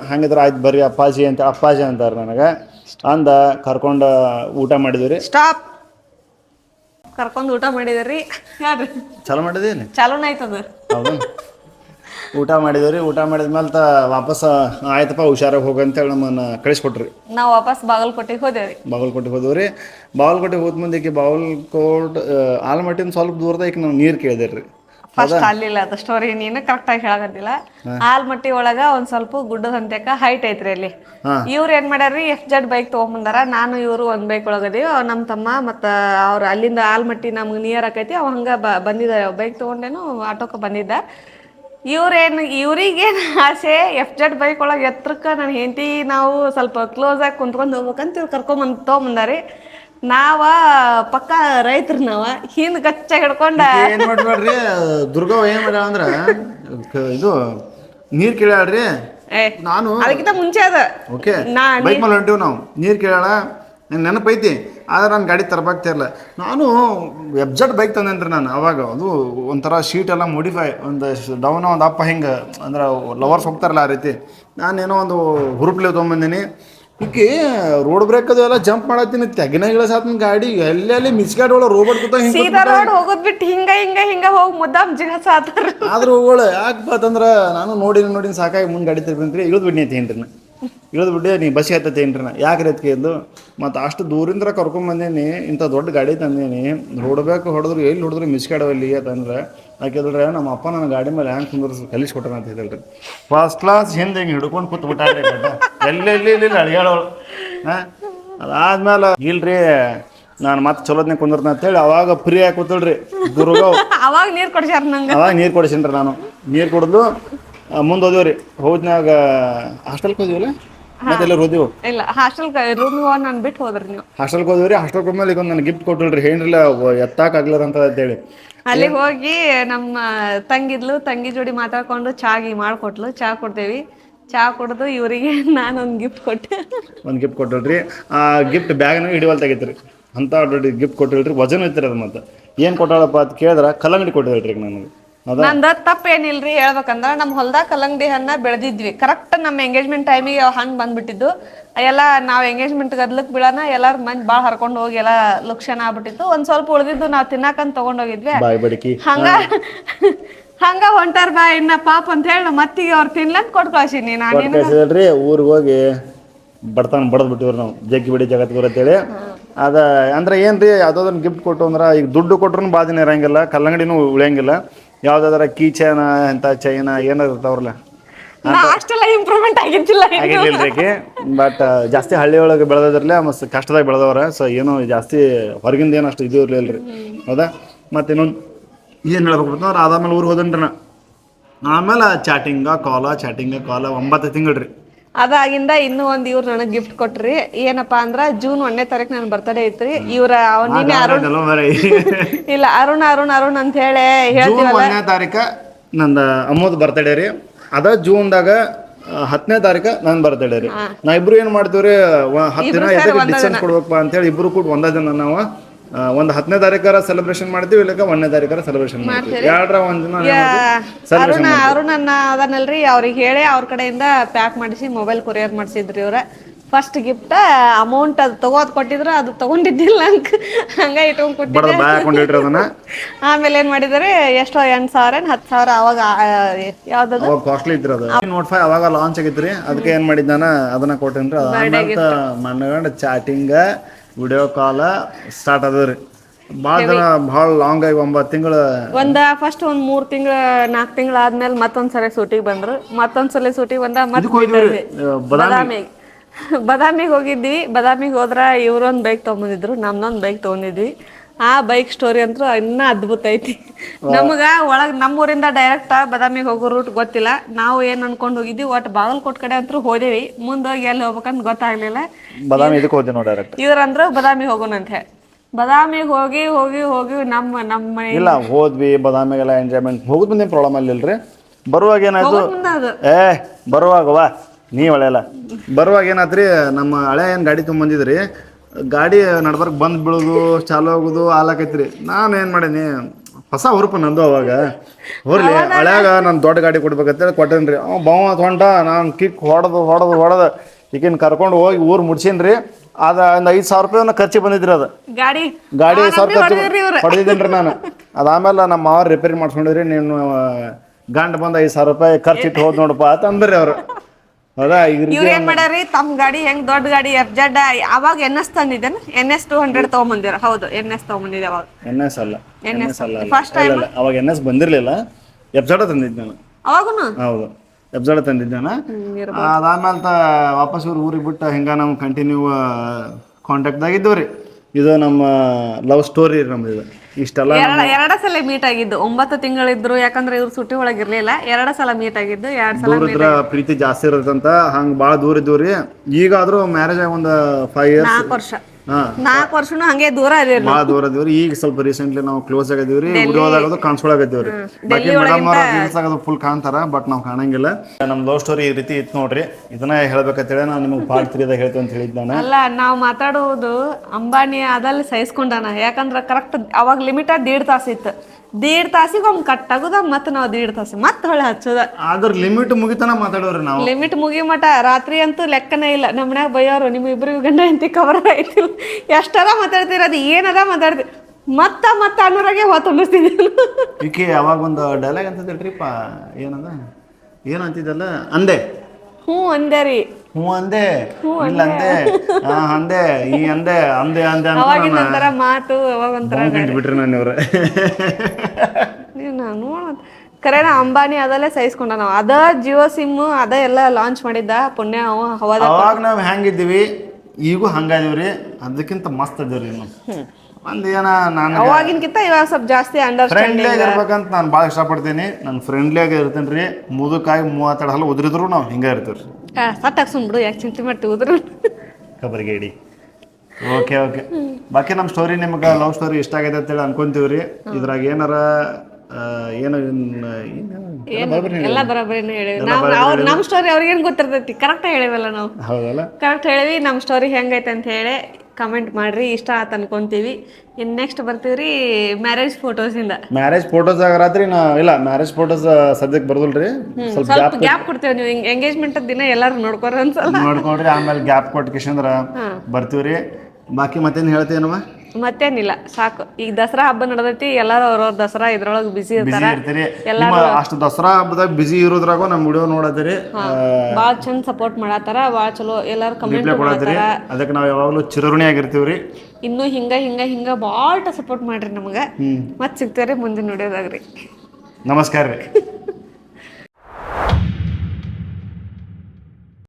ಹಂಗಿದ್ರೆ ಆಯ್ತು ಬರ್ರಿ ಅಪ್ಪಾಜಿ ಅಂತ ಅಪ್ಪಾಜಿ ಅಂತಾರೆ ನನಗೆ. ಅಂದ ಕರ್ಕೊಂಡು ಊಟ ಮಾಡಿದ್ವಿ ರೀ ಸ್ಟಾಪ್ ಕರ್ಕೊಂಡ್ ಊಟ ಮಾಡಿದ್ರಿ. ಯಾರು ಚಲೋ ಮಾಡಿದೇನಿ? ಚಾಲೂನ ಆಯ್ತದ. ಹೌದು. ಊಟ ಮಾಡಿದ್ರಿ ರೀ ಊಟ ಮಾಡಿದ್ಮೇಲೆ ತ ವಾಪಸ್ ಆಯ್ತಪ್ಪ ಹುಷಾರಾಗಿ ಹೋಗು ಅಂತೇಳಿ ನಮ್ಮನ್ನು ಕಳಿಸ್ಕೊಟ್ರಿ. ನಾವು ವಾಪಸ್ ಬಾಗಲಕೋಟೆಗೆ ಹೋದೇವ್ರಿ. ಬಾಗಲಕೋಟೆಗೆ ಹೋದವ್ರಿ. ರೀ ಬಾಗಲಕೋಟೆಗೆ ಹೋದ ಮುಂದೆ ಈಕೆ ಬಾಗಲಕೋಟ್ ಆಲ್ಮಟ್ಟಿನ ಸ್ವಲ್ಪ ದೂರದ ಈಗ ನಾವು ನೀರು ಕೇಳಿದೆ ರೀ ಫಸ್ಟ್ ಅಲ್ಲಿಲ್ಲ ಅದು ಸ್ಟೋರಿ ನೀನು ಕರೆಕ್ಟ್ ಆಗಿ ಹೇಳಕತ್ತಿಲ್ಲ ಆಲ್ಮಟ್ಟಿ ಒಳಗ ಒಂದ್ ಸ್ವಲ್ಪ ಗುಡ್ಡದ ಹಂತ್ಯಕ ಹೈಟ್ ಐತ್ರಿ ಅಲ್ಲಿ. ಇವ್ರು ಏನ್ ಮಾಡ್ಯಾರ್ರಿ ಎಫ್ ಜಡ್ ಬೈಕ್ ತಗೊಂಬಂದಾರ. ನಾನು ಇವರು ಒಂದ್ ಬೈಕ್ ಒಳಗದೀವಿ ನಮ್ಮ ತಮ್ಮ ಮತ್ತ ಅವ್ರ ಅಲ್ಲಿಂದ ಆಲ್ಮಟ್ಟಿ ನಮ್ಗೆ ನಿಯರ್ ಆಕೈತಿ ಅವ ಹಂಗ ಬಂದಿದ ಬಂದಿದ್ದ ಬೈಕ್ ತಗೊಂಡೇನು ಆಟೋಕ ಬಂದಿದ್ದ. ಇವ್ರೇನ್ ಇವ್ರಿಗೇನು ಆಸೆ ಎಫ್ ಜಡ್ ಬೈಕ್ ಒಳಗ ಎತ್ತರಕ್ಕ ನನ್ನ ಹೆಂಡತಿ ನಾವು ಸ್ವಲ್ಪ ಕ್ಲೋಸ್ ಆಗಿ ಕುಂತ್ಕೊಂಡು ಹೋಗ್ಬೇಕಂತ ಇವ್ರು ಕರ್ಕೊಂಬಂದು ತೊಗೊಂಬಂದಾರಿ. ನಾವ ಪಕ್ಕ ರೈತರ ನಾವ ಹಿಂದ್ ಕಚ್ಚ ಹಿಡ್ಕೊಂಡ ಏನು ಮಾಡ್ಬೇಡ್ರಿ ದುರ್ಗವ್ವ ಏನ್ ಮಾಡ್ಯಾಳ ಅಂದ್ರ ಕ- ಇದು ನೀರ್ ಕೇಳ್ಯಾಳ್ರಿ. ಏ ನಾನು ಅದಕ್ಕಿಂತ ಮುಂಚೆ ಅದ. ಓಕೆ ಬೈಕ್ ಮೇಲೆ ಹೊಂಟಿವಿ ನಾವು. ನೀರ್ ಕೇಳಾಳ ನಂಗೆ ನೆನಪೈತಿ ಆದ್ರೆ ನಾನು ಗಾಡಿ ತರಬಾಗ್ತಿರಲ್ಲ ನಾನು ವೆಬ್ಸೈಟ್ ಬೈಕ್ ತಂದೇನ್ರಿ ನಾನು ಅವಾಗ. ಅದು ಒಂಥರ ಶೀಟ್ ಎಲ್ಲ ಮೋಡಿಫೈ ಒಂದು ಡೌನ್ ಒಂದು ಅಪ್ಪ ಹಿಂಗೆ ಅಂದ್ರೆ ಲವರ್ಸ್ ಹೋಗ್ತಾರಲ್ಲ ಆ ರೀತಿ. ನಾನೇನೋ ಒಂದು ಹುರುಪ್ಲೆ ತೊಗೊಂಬಂದಿನಿ. ಈಕೆ ರೋಡ್ ಬ್ರೇಕ್ ಅದು ಎಲ್ಲ ಜಂಪ್ ಮಾಡತ್ತೀನಿ ತೆಗಿನ ಸಾತ್ನ ಗಾಡಿ ಎಲ್ಲೆಲ್ಲಿ ಮಿಸ್ಗಾಡಿ ಒಳಗೆ ರೋಬೋಟ್ ಕೂತ ಹಿಂಗ ಸೀದಾ ರೋಡ್ ಹೋಗೋದ್ ಬಿಟ್ಟು ಹಿಂಗ ಹಿಂಗ ಹಿಂಗ ಹೋಗಿ ಮುದ್ದಾಮ್ ಜಿನ ಆತಾರ ಆದ್ರೂ ಹೋಗೋಳು ಯಾಕೆ ಅಂತಂದ್ರೆ ನಾನು ನೋಡಿನ ನೋಡಿನ ಸಾಕಾಗಿ ಮುಂದೆ ಗಾಡಿ ತಿರ್ಬಿಂತ್ರಿ ಇಳಿದ್ ಬಿಡ್ನಿ ಐತಿ ಇಳಿದ್ ಬಿಟ್ಟು ನೀ ಬಸ್ ಹತ್ತೇನ್ರಿ ನಾ ಯಾಕೆ ರೀತಿ ಮತ್ತು ಅಷ್ಟು ದೂರಿಂದ ಕರ್ಕೊಂಡ್ ಬಂದೇನಿ ಇಂಥ ದೊಡ್ಡ ಗಾಡಿ ತಂದೇನಿ. ಹೊಡ್ಬೇಕು ಹೊಡೆದ್ರು ಎಲ್ಲಿ ಹೊಡೆದ್ರು ಮಿಸ್ಕಾಡವಲ್ಲಿ ಅಂತಂದ್ರೆ ಯಾಕೆಂದ್ರೆ ನಮ್ಮ ಅಪ್ಪ ನನ್ನ ಗಾಡಿ ಮೇಲೆ ಹ್ಯಾಂಗೆ ಕಲಿಸಿ ಕಲಿಸ್ಕೊಟ್ಟಾನ ಅಂತ ಹೇಳಿದ್ರಿ. ಫಸ್ಟ್ ಕ್ಲಾಸ್ ಹಿಂದೆ ಹಿಂಗೆ ಹಿಡ್ಕೊಂಡು ಕೂತ್ ಬಿಟ್ಟಾರೆ ಗಡ್ಡ. ಎಲ್ಲಿ ಎಲ್ಲಿ ಇಲ್ಲಿ ಅಳಿಯಾಳವಳು ಹಾಂ? ಅದಾದ್ಮೇಲೆ ಇಲ್ರಿ ನಾನು ಮತ್ತೆ ಚಲೋದ್ನೆ ಅಂತ ಅಂತೇಳಿ ಅವಾಗ ಫ್ರೀ ಆಗಿ ಕೂತಳ್ರಿ ದುರ್ಗ [LAUGHS] ಅವಾಗ ನೀರು ಕೊಡ್ಸ್ಯಾರ ನಂಗೆ. ಅವಾಗ ನೀರು ಕೊಡಿಸಿನ್ರಿ ನಾನು. ನೀರು ಕುಡಿದು ಮುಂದೆ ಹೋದೇವ್ರಿ ಹೋದ್ನಾಗ ಹಾಸ್ಟೆಲ್ಗೆ ಹೋದಿವಲ್ಲ ಮತ್ತೆ ಎಲ್ಲರೂ ಹೋದಿವು ಇಲ್ಲ ಹಾಸ್ಟೆಲ್ ರೂಮ್ಗೆ ಹೋಗಿ ನಾನು ಬಿಟ್ಟು ಹೋದ್ರಿ ನೀವು. ಹಾಸ್ಟೆಲ್ ಹೋದ್ರಿ ಹಾಸ್ಟೆಲ್ ಹೋದ್ಮೇಲೆ ಈಗ ನನ್ನ ಗಿಫ್ಟ್ ಕೊಟ್ಟಿಲ್ರಿ ಏನಿಲ್ಲ ಎತ್ತಾಕ ಆಗ್ಲದ ಅಂತ ಅಂತೇಳಿ. ಅಲ್ಲಿ ಹೋಗಿ ನಮ್ಮ ತಂಗಿದ್ಲು ತಂಗಿ ಜೋಡಿ ಮಾತಾಡ್ಕೊಂಡು ಚಾ ಗಿ ಮಾಡ್ಕೊಟ್ಲು ಚಾ ಕೊಡ್ತೇವಿ. ಚಾ ಕುಡ್ದು ಇವರಿಗೆ [LAUGHS] ಒಂದ್ ಗಿಫ್ಟ್ ಕೊಟ್ಟೆ. ಒಂದು ಗಿಫ್ಟ್ ಕೊಟ್ಟಿಲ್ರಿ ಆ ಗಿಫ್ಟ್ ಬ್ಯಾಗ್ನಾಗ ಹಿಡಿವಲ್ ತೆಗಿತ್ರಿ. ಅಂತ ಗಿಫ್ಟ್ ಕೊಟ್ಟಿಲ್ರಿ ವಜನ್ ಐತ್ರಿ ಅದು ಮತ್ತೆ. ಏನು ಕೊಟ್ಟಾಳಪ್ಪ ಅಂತ ಕೇಳಿದ್ರೆ ಕಲ್ಲಂಗಡಿ ಕೊಟ್ಟಿದ್ರಿ ನನಗೆ. ನಂದ ತಪ್ಪೇನಿಲ್ರಿ ಹೇಳ್ಬೇಕಂದ್ರ ನಮ್ ಹೊಲ್ದಾಗ ಕಲ್ಲಂಗಡಿ ಹಣ್ಣ ಬೆಳೆದಿದ್ವಿ. ಕರೆಕ್ಟ್ ನಮ್ ಎಂಗೇಜ್ಮೆಂಟ್ ಟೈಮಿಗೆ ಹಣ್ಣು ಬಂದ್ಬಿಟ್ಟಿದ್ದು. ಎಲ್ಲ ನಾವ್ ಎಂಗೇಜ್ಮೆಂಟ್ ಗದ್ಲಕ್ ಬೀಳನ ಎಲ್ಲಾರ್ ಮಂದಿ ಬಾಳ ಹರ್ಕೊಂಡ್ ಹೋಗಿ ಎಲ್ಲಾ ಲುಕ್ಷಣ ಆಗ್ಬಿಟ್ಟಿತ್ತು. ಒಂದ್ ಸ್ವಲ್ಪ ಉಳಿದಿದ್ದು ನಾವ್ ತಿನ್ನಾಕಂತ ತಗೊಂಡೋಗಿದ್ವಿ ಹಂಗ [LAUGHS] ಹಂಗ ಹೊಂಟಾರ ಬಾ ಇನ್ನ ಪಾಪ ಅಂತ ಹೇಳಿ ಮತ್ತಿಗೆ ಅವ್ರು ತಿನ್ಲಂತ ಕೊಟ್ಟು ಕಳ್ಸೀನಿ ಊರ್ ಕಳ್ಸಿದಲ್ರಿ ಊರಿಗೆ ಹೋಗಿ ಬಡತನ ಬಡದ್ ಬಿಟ್ಟಿವ್ರಿ ನಾವು. ಜಗ್ಗಿ ಬಿಡಿ ಜಗತ್ಗುರು ಅಂತೇಳಿ. ಅದ ಅಂದ್ರೆ ಏನ್ರಿ ಯಾವ್ದಾದ್ರು ಗಿಫ್ಟ್ ಕೊಟ್ಟು ಅಂದ್ರ ಈಗ ದುಡ್ಡು ಕೊಟ್ರು ಬಾದಿನ ದಿನ ಇರಂಗಿಲ್ಲ ಕಲ್ಲಂಗಡಿನೂ ಉಳಿಯಂಗಿಲ್ಲ. ಯಾವ್ದಾದ್ರ ಕೀ ಚೈನ ಎಂತ ಚೈನ ಏನಾದ್ರು ಇರ್ತಾವ್ರಲ್ಲ ಅಷ್ಟೆಲ್ಲ ಇಂಪ್ರೂವ್ಮೆಂಟ್ ಆಗಿದ್ದಿಲ್ಲ. ಆಗಿರ್ಲಿಲ್ರಿ ಬಟ್ ಜಾಸ್ತಿ ಹಳ್ಳಿ ಒಳಗೆ ಬೆಳೆದಿರ್ಲಿ ಮಸ್ತ್ ಕಷ್ಟದಾಗ ಬೆಳೆದವ್ರ. ಸೊ ಏನು ಜಾಸ್ತಿ ಹೊರಗಿಂದ ಏನು ಅಷ್ಟು ಇದು ಇರಲಿಲ್ಲ ರೀ. ಹೌದಾ? ಮತ್ತೆ ಇನ್ನೊಂದು ಏನು ಹೇಳ್ಬೇಕು ಅಂತಂದ್ರೆ ಅದಾದ್ಮೇಲೆ ಊರಿಗೆ ಹೋದನ್ರಿ ನಾ. ಆಮೇಲೆ ಚಾಟಿಂಗ ಕಾಲ ಚಾಟಿಂಗ ಕಾಲ ಒಂಬತ್ತು ತಿಂಗಳು ರೀ. ಅದಾಗಿಂದ ಇನ್ನೂ ಒಂದ್ ಇವ್ರು ನನಗ್ ಗಿಫ್ಟ್ ಕೊಟ್ರಿ. ಏನಪ್ಪಾ ಅಂದ್ರ ಜೂನ್ ಒಂದನೇ ತಾರೀಕು ನನ್ ಬರ್ತಡೇ ಐತ್ರಿ. ಇವ್ರ ನಿನ್ನೆ ಅರುಣ್ [LAUGHS] ಇಲ್ಲ ಅರುಣ್ ಅರುಣ್ ಅರುಣ್ ಅಂತ ಹೇಳಿ ಜೂನ್ ಹೇಳ್ತೀವಲ್ಲ ಒಂದನೇ ತಾರೀಕ ನಂದ ಅಮ್ಮದ ಬರ್ತಡೇ ರೀ. ಅದ ಜೂನ್ ದಾಗ ಹತ್ತನೇ ತಾರೀಕ ನನ್ ಬರ್ತಡೇ ರೀ. ನಾ ಇಬ್ರು ಏನ್ ಮಾಡ್ತೀವ್ರಿ ವ- ಹತ್ತು ದಿನ ಎದಕ್ಕೆ ಡಿಸ್ಟೆನ್ಸ್ ಕೊಡ್ಬೇಕಪ್ಪ ಅಂತೇಳಿ ಇಬ್ರು ಕೂಡ ಒಂದ ದಿನ ನಾವು ಒಂದು ಹತ್ತನೇ ತಾರೀಕಾರ ಸೆಲೆಬ್ರೇಷನ್ ಮಾಡ್ತೀವಿ ಇಲ್ಲ ಒಂದನೇ ತಾರೀಕಾರ ಸೆಲೆಬ್ರೇಷನ್ ಮಾಡ್ತೀವಿ. ಎರಡರ ಒಂದ್ ದಿನ ಅರುಣ ಅರುಣ್ ಅನ್ನ ಅದನ್ನಲ್ರಿ ಅವ್ರಿಗೆ ಹೇಳಿ ಅವ್ರ ಕಡೆಯಿಂದ ಪ್ಯಾಕ್ ಮಾಡಿಸಿ ಮೊಬೈಲ್ ಕೊರಿಯರ್ ಮಾಡಿಸಿದ್ರಿ ಇವ್ರ ಫಸ್ಟ್ ಗಿಫ್ಟ್ ಅಮೌಂಟ್ ಅದು ತಗೋದ್ ಕೊಟ್ಟಿದ್ರು ಅದು ತಗೊಂಡಿದ್ದಿಲ್ಲ ಅಂಕ ಹಂಗ ಇಟ್ಕೊಂಡ್ ಕೊಟ್ಟಿದ್ರು ಆಮೇಲೆ ಏನ್ ಮಾಡಿದಾರೆ ಎಷ್ಟೋ ಎಂಟ್ ಸಾವಿರ ಏನ್ ಹತ್ತು ಸಾವಿರ ಅವಾಗ ಅವಾಗ ಕಾಸ್ಟ್ಲಿ ಇದ್ರ ಅದು. ನೋಟ್ ಫೈ ಅವಾಗ ಲಾಂಚ್ ಆಗಿತ್ರಿ. ಅದಕ್ಕೆ ಏನ್ ಮಾಡಿದ್ದಾನ ಅದನ್ನ ಕೊಟ್ಟೇನ್ರಿ. ಮನಗಂಡ ಚಾಟಿಂಗ್ ವಿಡಿಯೋ ಕಾಲ ಸ್ಟಾರ್ಟ್ ಅದ್ರಿ ಭಾಳ ದಿನ ಭಾಳ ಲಾಂಗ್ ಆಗಿ ಒಂಬತ್ತು ತಿಂಗಳು ಒಂದ ಫಸ್ಟ್ ಒಂದ್ ಮೂರ್ ತಿಂಗಳ ನಾಲ್ಕು ತಿಂಗಳ ಆದ್ಮೇಲೆ ಮತ್ತೊಂದ್ ಸಲ ಸೂಟಿಗೆ ಬಂದ್ರು. ಮತ್ತೊಂದ್ ಸಲ ಸೂಟಿಗೆ ಬಂದ ಮತ್ತೆ ಬದಾಮಿಗೆ. ಬದಾಮಿಗೆ. ಹೋಗಿದ್ವಿ. ಬದಾಮಿಗೆ ಹೋದ್ರ ಇವ್ರೊಂದ್ ಬೈಕ್ ತೊಗೊಂಬಂದಿದ್ರು ನಮ್ದೊಂದ್ ಬೈಕ್ ತಗೊಂಡಿದ್ವಿ. ಆ ಬೈಕ್ ಸ್ಟೋರಿ ಅಂತೂ ಇನ್ನ ಅದ್ಭುತ ಐತಿ. ನಮಗ ಒಳಗ್ ನಮ್ಮೂರಿಂದ ಡೈರೆಕ್ಟ್ ಬದಾಮಿಗೆ ಹೋಗೋ ರೂಟ್ ಗೊತ್ತಿಲ್ಲ. ನಾವು ಏನ್ ಅನ್ಕೊಂಡ್ ಹೋಗಿದ್ವಿ ಒಟ್ಟು ಬಾಗಲಕೋಟ್ ಕಡೆ ಅಂತೂ ಹೋದೇವಿ. ಮುಂದೋಗಿ ಎಲ್ಲಿ ಹೋಗ್ಬೇಕಂತ ಗೊತ್ತಾಗ್ಲಿಲ್ಲ. ಬದಾಮಿ ಇದಕ್ಕೆ ಹೋದ್ವಿ ನೋಡಿ ಡೈರೆಕ್ಟ್ ಇವ್ರಂದ್ರು ಬದಾಮಿ ಹೋಗೋಣ ಅಂತ ಹೇಳಿ. ಬದಾಮಿಗೆ ಹೋಗಿ ಹೋಗಿ ಹೋಗಿ ನಮ್ಮ ನಮ್ಮ ಮನೆ ಇಲ್ಲ ಹೋದ್ವಿ ಬದಾಮಿಗೆಲ್ಲ ಎಂಜಾಯ್ಮೆಂಟ್ ಹೋಗುದ್ ಮುಂದೆ ಪ್ರಾಬ್ಲಮ್ ಅಲ್ಲಿಲ್ರಿ ಬರುವಾಗ ಏನಾಯ್ತು? ಏ ಬರುವಾಗ ವಾ ನೀ ಒಳ್ಳೆಯಲ್ಲ ಬರುವಾಗ ಏನಾತ್ರಿ ನಮ್ಮ ಹಳೆ ಏನ್ ಗಾಡಿ ತೊಗೊಂಬಂದಿದ್ರಿ ಗಾಡಿ ನಡ್ಬರ್ಕ್ ಬಂದ್ ಬೀಳೋದು ಚಾಲು ಆಗೋದು ಆಲಾಕೈತ್ರಿ ನಾನು ಏನು ಮಾಡೀನಿ ಹೊಸ ಹುರುಪು ನಂದು ಅವಾಗ. ಹೋರ್ಲಿ ಹಳ್ಯಾಗ ನಾನು ದೊಡ್ಡ ಗಾಡಿ ಕೊಡ್ಬೇಕಂತೇಳಿ ಕೊಟ್ಟೇನ್ರಿ. ಅವ ಬಾವ ಹೊಂಟ ನಾನು ಕಿಕ್ ಹೊಡೆದು ಹೊಡೆದು ಹೊಡೆದು ಈಗಿನ ಕರ್ಕೊಂಡು ಹೋಗಿ ಊರು ಮುಡ್ಸೀನ್ರಿ. ಅದ ಒಂದು ಐದು ಸಾವಿರ ರೂಪಾಯಿ ಖರ್ಚು ಬಂದಿದ್ರಿ ಅದು. ಗಾಡಿ. ಗಾಡಿ ಐದು ಸಾವಿರ ಖರ್ಚು ಹೊಡೆದಿದ್ದೇನ್ರಿ ನಾನು. ಅದಾಮೇಲೆ ನಮ್ಮ ಮಾವ ರಿಪೇರಿ ಮಾಡ್ಸ್ಕೊಂಡಿದ್ರಿ ನೀನು ಗಂಡ ಬಂದ ಐದು ಸಾವಿರ ರೂಪಾಯಿ ಖರ್ಚಿಟ್ಟು ಹೋದ್ ನೋಡಪ್ಪ ಅಂತ ಅಂದ್ರಿ ಅವ್ರು. ಈಗ ಇವ್ರ ಏನ್ ಮಾಡ್ಯಾರಿ? ತಮ್ಮ ಗಾಡಿ ಹೆಂಗ್ ದೊಡ್ಡ ಗಾಡಿ ಎಫ್ ಜೆಡ್ ಅವಾಗ ಎನ್ ಎಸ್ ತಂದಿದ್ದೇನ? ಎನ್ ಎಸ್ ಟೂ ಹಂಡ್ರೆಡ್ ತಗೊಂಬಂದಿರ. ಹೌದು ಎನ್ ಎಸ್ ತಗೊಂಬಂದಿದ್ದೆ ಅವಾಗ. ಎನ್ ಎಸ್ ಅಲ್ಲ ಎನ್ ಎಸ್ ಅಲ್ಲ ಫಸ್ಟ್ ಇಲ್ಲ. ಅವಾಗ ಎನ್ ಎಸ್ ಬಂದಿರಲಿಲ್ಲ. ಎಫ್ಜಡ ತಂದಿದ್ದೆ ನಾನು. ಅವಾಗುನು? ಹೌದು ಎಫ್ಜಡ ತಂದಿದ್ದೆ ನಾನು. ಅದಾದ್ಮೇಲೆ ವಾಪಸ್ ಇವ್ರು ಊರಿಗೆ ಬಿಟ್ಟು ಹಿಂಗ ನಾವು ಕಂಟಿನ್ಯೂ ಕಾಂಟ್ಯಾಕ್ಟ್ದಾಗ ಇದ್ದೀವಿ ರೀ ಇದು ನಮ್ಮ ಲವ್ ಸ್ಟೋರಿ ರೀ ನಮ್ದು ಇದು ಇಷ್ಟೆಲ್ಲ ಎರಡ ಸಲ ಮೀಟ್ ಆಗಿದ್ದು. ಒಂಬತ್ತು ತಿಂಗಳಿದ್ರು ಯಾಕಂದ್ರೆ ಇವ್ರು ಸುಟ್ಟಿ ಒಳಗಿರ್ಲಿಲ್ಲ. ಎರಡ ಸಲ ಮೀಟ್ ಆಗಿದ್ದು ಎರಡ್ ಸಲ ದೂರ ಇದ್ರ ಪ್ರೀತಿ ಜಾಸ್ತಿ ಇರತ್ತಂತ ಹಂಗ ಬಾಳ ದೂರ ಇದ್ದವ್ರಿ. ಈಗಾದ್ರೂ ಮ್ಯಾರೇಜ್ ಆಗಿ ಒಂದು ಫೈವ್ ಇಯರ್ಸ್ ನಾಲ್ಕು ವರ್ಷ. ನಾಲ್ಕು ವರ್ಷನು ಹಂಗೆ ದೂರ ಅದಿರಿ ಭಾಳ ದೂರ ಇದೀವ್ರಿ ಈಗ ಸ್ವಲ್ಪ ರೀಸೆಂಟ್ಲಿ ನಾವು ಕ್ಲೋಸ್ ಆಗಿದೀವಿ ರೀ ವಿಡಿಯೋದಾಗದು ಕಾಣಿಸ್ಕೊಳಕತ್ತೀವಿ ರೀ ಬಾಕಿ ಮೇಡಮ್ ಅವ್ರ ರೀಲ್ಸ್ ಆಗೋದು ಫುಲ್ ಕಾಣ್ತಾರ ಬಟ್ ನಾವು ಕಾಣಂಗಿಲ್ಲ. ನಮ್ಮ ಲವ್ ಸ್ಟೋರಿ ಈ ರೀತಿ ಇತ್ತು ನೋಡ್ರಿ. ಇದನ್ನ ಹೇಳ್ಬೇಕಂತೇಳಿ ನಾನು ನಿಮಗೆ ಪಾರ್ಟ್ ತ್ರೀದಾಗ ಹೇಳ್ತೀನಿ ಅಂತ ಹೇಳಿದ್ದ ನಾನು. ಅಲ್ಲ ನಾವು ಮಾತಾಡುವುದು ಅಂಬಾನಿ ಅದಲ್ಲಿ ಸಹಿಸ್ಕೊಂಡಾನ. ಯಾಕಂದ್ರೆ ಕರೆಕ್ಟ್ ಅವಾಗ ಲಿಮಿಟ್ ದೇಡ್ ತಾಸ ಇತ್ತು. ದೀಡ್ ತಾಸಿಗೆ ಒಮ್ಮೆ ಕಟ್ ಆಗುದ ಮತ್ತೆ ನಾವು ದೀಡ್ ತಾಸು ಮತ್ತೆ ಹೊಳೆ ಹಚ್ಚೋದ. ಆದ್ರ ಲಿಮಿಟ್ ಮುಗಿತನ ಮಾತಾಡೋರಿ ನಾವು. ಲಿಮಿಟ್ ಮುಗಿ ಮಟ ರಾತ್ರಿ ಅಂತೂ ಲೆಕ್ಕನೇ ಇಲ್ಲ. ನಮ್ಮ ಮನ್ಯಾಗ ಬೈಯೋರು ನಿಮ್ ಇಬ್ಬರಿಗೂ ಗಂಡ ಹೆಂಡತಿ ಕವರ್ ಆಯ್ತಿಲ್ಲ. ಎಷ್ಟರ ಮಾತಾಡ್ತೀರ ಅದು ಏನದ ಮಾತಾಡ್ತಿ ಮತ್ತ ಮತ್ತ ಅನ್ನೋರಾಗೆ ಹೊತ್ತು ಅನ್ನಿಸ್ತಿದ್ದೆ ಈಕೆ ಅವಾಗ ಒಂದು ಡೈಲಾಗ್ ಅಂತ ಹೇಳ್ರಿಪ್ಪ ಏನದ? ಏನಂತಿದ್ದಲ್ಲ? ಅಂದೆ. ಹ್ಞೂ ಅಂದೆ ರೀ. ಹ್ಞೂ ಅಂದೆ. ಇಲ್ಲ ಅಂದೆ ಹಾ ಅಂದೆ ಈ ಅಂದೆ ಅಂದೆ ಅಂದೆ ಅವಾಗಿನ ಒಂಥರ ಮಾತು ಅವಾಗ ಒಂಥರ ಗಂಟು. ಬಿಟ್ರಿ ನಾನು ಇವ್ರೆ. ನೀವು ನಾನು ನೋಡ್ ಕರೆನ ಅಂಬಾನಿ ಅದಲ್ಲೇ ಸಹಿಸ್ಕೊಂಡ ನಾವು. ಅದ ಜಿಯೋ ಸಿಮ್ ಅದ ಎಲ್ಲ ಲಾಂಚ್ ಮಾಡಿದ್ದ ಪುಣ್ಯ ಅವ ಹವಾದ ಅವಾಗ ನಾವು ಹೆಂಗಿದ್ದೀವಿ ಈಗೂ ಹಂಗಾದೀವ್ರಿ. ಅದಕ್ಕಿಂತ ಮಸ್ತ್ ಅದೀವ್ರಿ ಇನ್ನು. ಒಂದ್ ಏನ ನಾನು ಅವಾಗಿನ್ಕಿಂತ ಇವಾಗ ಸ್ವಲ್ಪ ಜಾಸ್ತಿ ಅಂಡರ್ಸ್ಟ್ಯಾಂಡಿಂಗ್ ಫ್ರೆಂಡ್ಲಿ ಇರ್ಬೇಕಂತ ನಾನು ಭಾಳ ಇಷ್ಟಪಡ್ತೀನಿ. ನಾನು ಫ್ರೆಂಡ್ಲಿ ಆಗಿ ಇರ್ತೀನಿ ರೀ. ಮುದುಕಾಗಿ ಮೂವತ್ತೆರಡು ಹಲ್ಲ ಉದ್ರಿದ್ರು ನಾವು ಹಿಂಗೆ ಇರ್ತೀವಿ ರೀ ಸಟ್ ಬಿಡು ಯಾಕೆ ಚಿಂತೆ ಮಾಡ್ತೀವಿ ಉದ್ರು. ಕಬರ್ಗೇಡಿ ಓಕೆ ಓಕೆ ಬಾಕಿ ನಮ್ಮ ಸ್ಟೋರಿ ನಿಮ್ಗೆ ಲವ್ ಸ್ಟೋರಿ ಇಷ್ಟ ಆಗೈತೆ ಅಂತೇಳಿ ಅನ್ಕೊಂತೀವಿ ರೀ ಇದ್ರಾಗ ಏನಾರ ಆ, ಏನು. ಎಲ್ಲ ಬರೋಬ್ಬರಿನೇ ಹೇಳಿವಿ ನಾವು ಅವ್ರು ನಮ್ಮ ಸ್ಟೋರಿ ಅವ್ರಿಗೇನು ಗೊತ್ತಿರ್ತೈತಿ? ಕರೆಕ್ಟ್ ಹೇಳಿವಲ್ಲ ನಾವು. ಹೌದಲ್ಲ? ಕರೆಕ್ಟ್ ಹೇಳಿವಿ ನಮ್ಮ ಸ್ಟೋರಿ ಹೆಂಗೈತೆ ಅಂತ ಹೇಳಿ. ಕಮೆಂಟ್ ಮಾಡ್ರಿ ಇಷ್ಟ ಆತ ಅನ್ಕೊಂತೀವಿ. ಇನ್ನು ನೆಕ್ಸ್ಟ್ ಬರ್ತೀವ್ರಿ ಮ್ಯಾರೇಜ್ ಫೋಟೋಸ್ ಇಂದ. ಮ್ಯಾರೇಜ್ ಫೋಟೋಸ್ ಆಗರಾತ್ರಿ ನಾ ಇಲ್ಲ ಮ್ಯಾರೇಜ್ ಫೋಟೋಸ್ ಸದ್ಯಕ್ಕೆ ಬರ್ದಲ್ರಿ. ಸ್ವಲ್ಪ ಸ್ವಲ್ಪ ಗ್ಯಾಪ್ ಕೊಡ್ತೇವೆ ನೀವು. ಎಂಗೇಜ್ಮೆಂಟ್ ದಿನ ಎಲ್ಲರೂ ನೋಡ್ಕೊರ ಅನ್ಸಲ್ಲ ನೋಡ್ಕೊಂಡ್ರಿ ಆಮೇಲೆ ಗ್ಯಾಪ್ ಕೊಟ್ಟು ಕಿಶಂದ್ರ ಬರ್ತೀವ್ರಿ. ಬಾಕಿ ಮತ್ತೇನು ಹೇಳ್ತೀನವ ಮತ್ತೇನಿಲ್ಲ ಸಾಕು. ಈಗ ದಸರಾ ಹಬ್ಬ ನಡೆದೈತಿ ಎಲ್ಲಾರು ಅವ್ರವ್ರ ದಸರಾ ಇದ್ರೊಳಗ ಬಿಸಿ ಬಿಸಿ ಇರ್ತಾರ. ನಿಮ್ಮ ಅಷ್ಟು ದಸರಾ ಹಬ್ಬದಾಗ ಬಿಸಿ ಇರೋದ್ರಾಗ ನಮ್ಮ ವಿಡಿಯೋ ನೋಡತ್ತೀರಿ. ಭಾಳ ಚಂದ ಸಪೋರ್ಟ್ ಮಾಡತ್ತಾರ ಭಾಳ ಚಲೋ ಎಲ್ಲಾರು ಕಮೆಂಟ್ ರಿಪ್ಲೈ ಕೊಡತ್ತೀರಿ. ಮಾಡತ್ತಾರ ಅದಕ್ಕೆ ನಾವು ಯಾವಾಗಲೂ ಚಿರಋಣಿ ಆಗಿರ್ತೀವ್ರಿ ಇನ್ನೂ ಹಿಂಗ ಹಿಂಗ ಹಿಂಗ ಭಾಳ ಸಪೋರ್ಟ್ ಮಾಡ್ರಿ ನಮಗೆ. ಮತ್ತೆ ಸಿಗ್ತೇವ್ರಿ ಮುಂದಿನ ವಿಡಿಯೋದಾಗ್ರಿ ನಮಸ್ಕಾರ ರೀ [LAUGHS]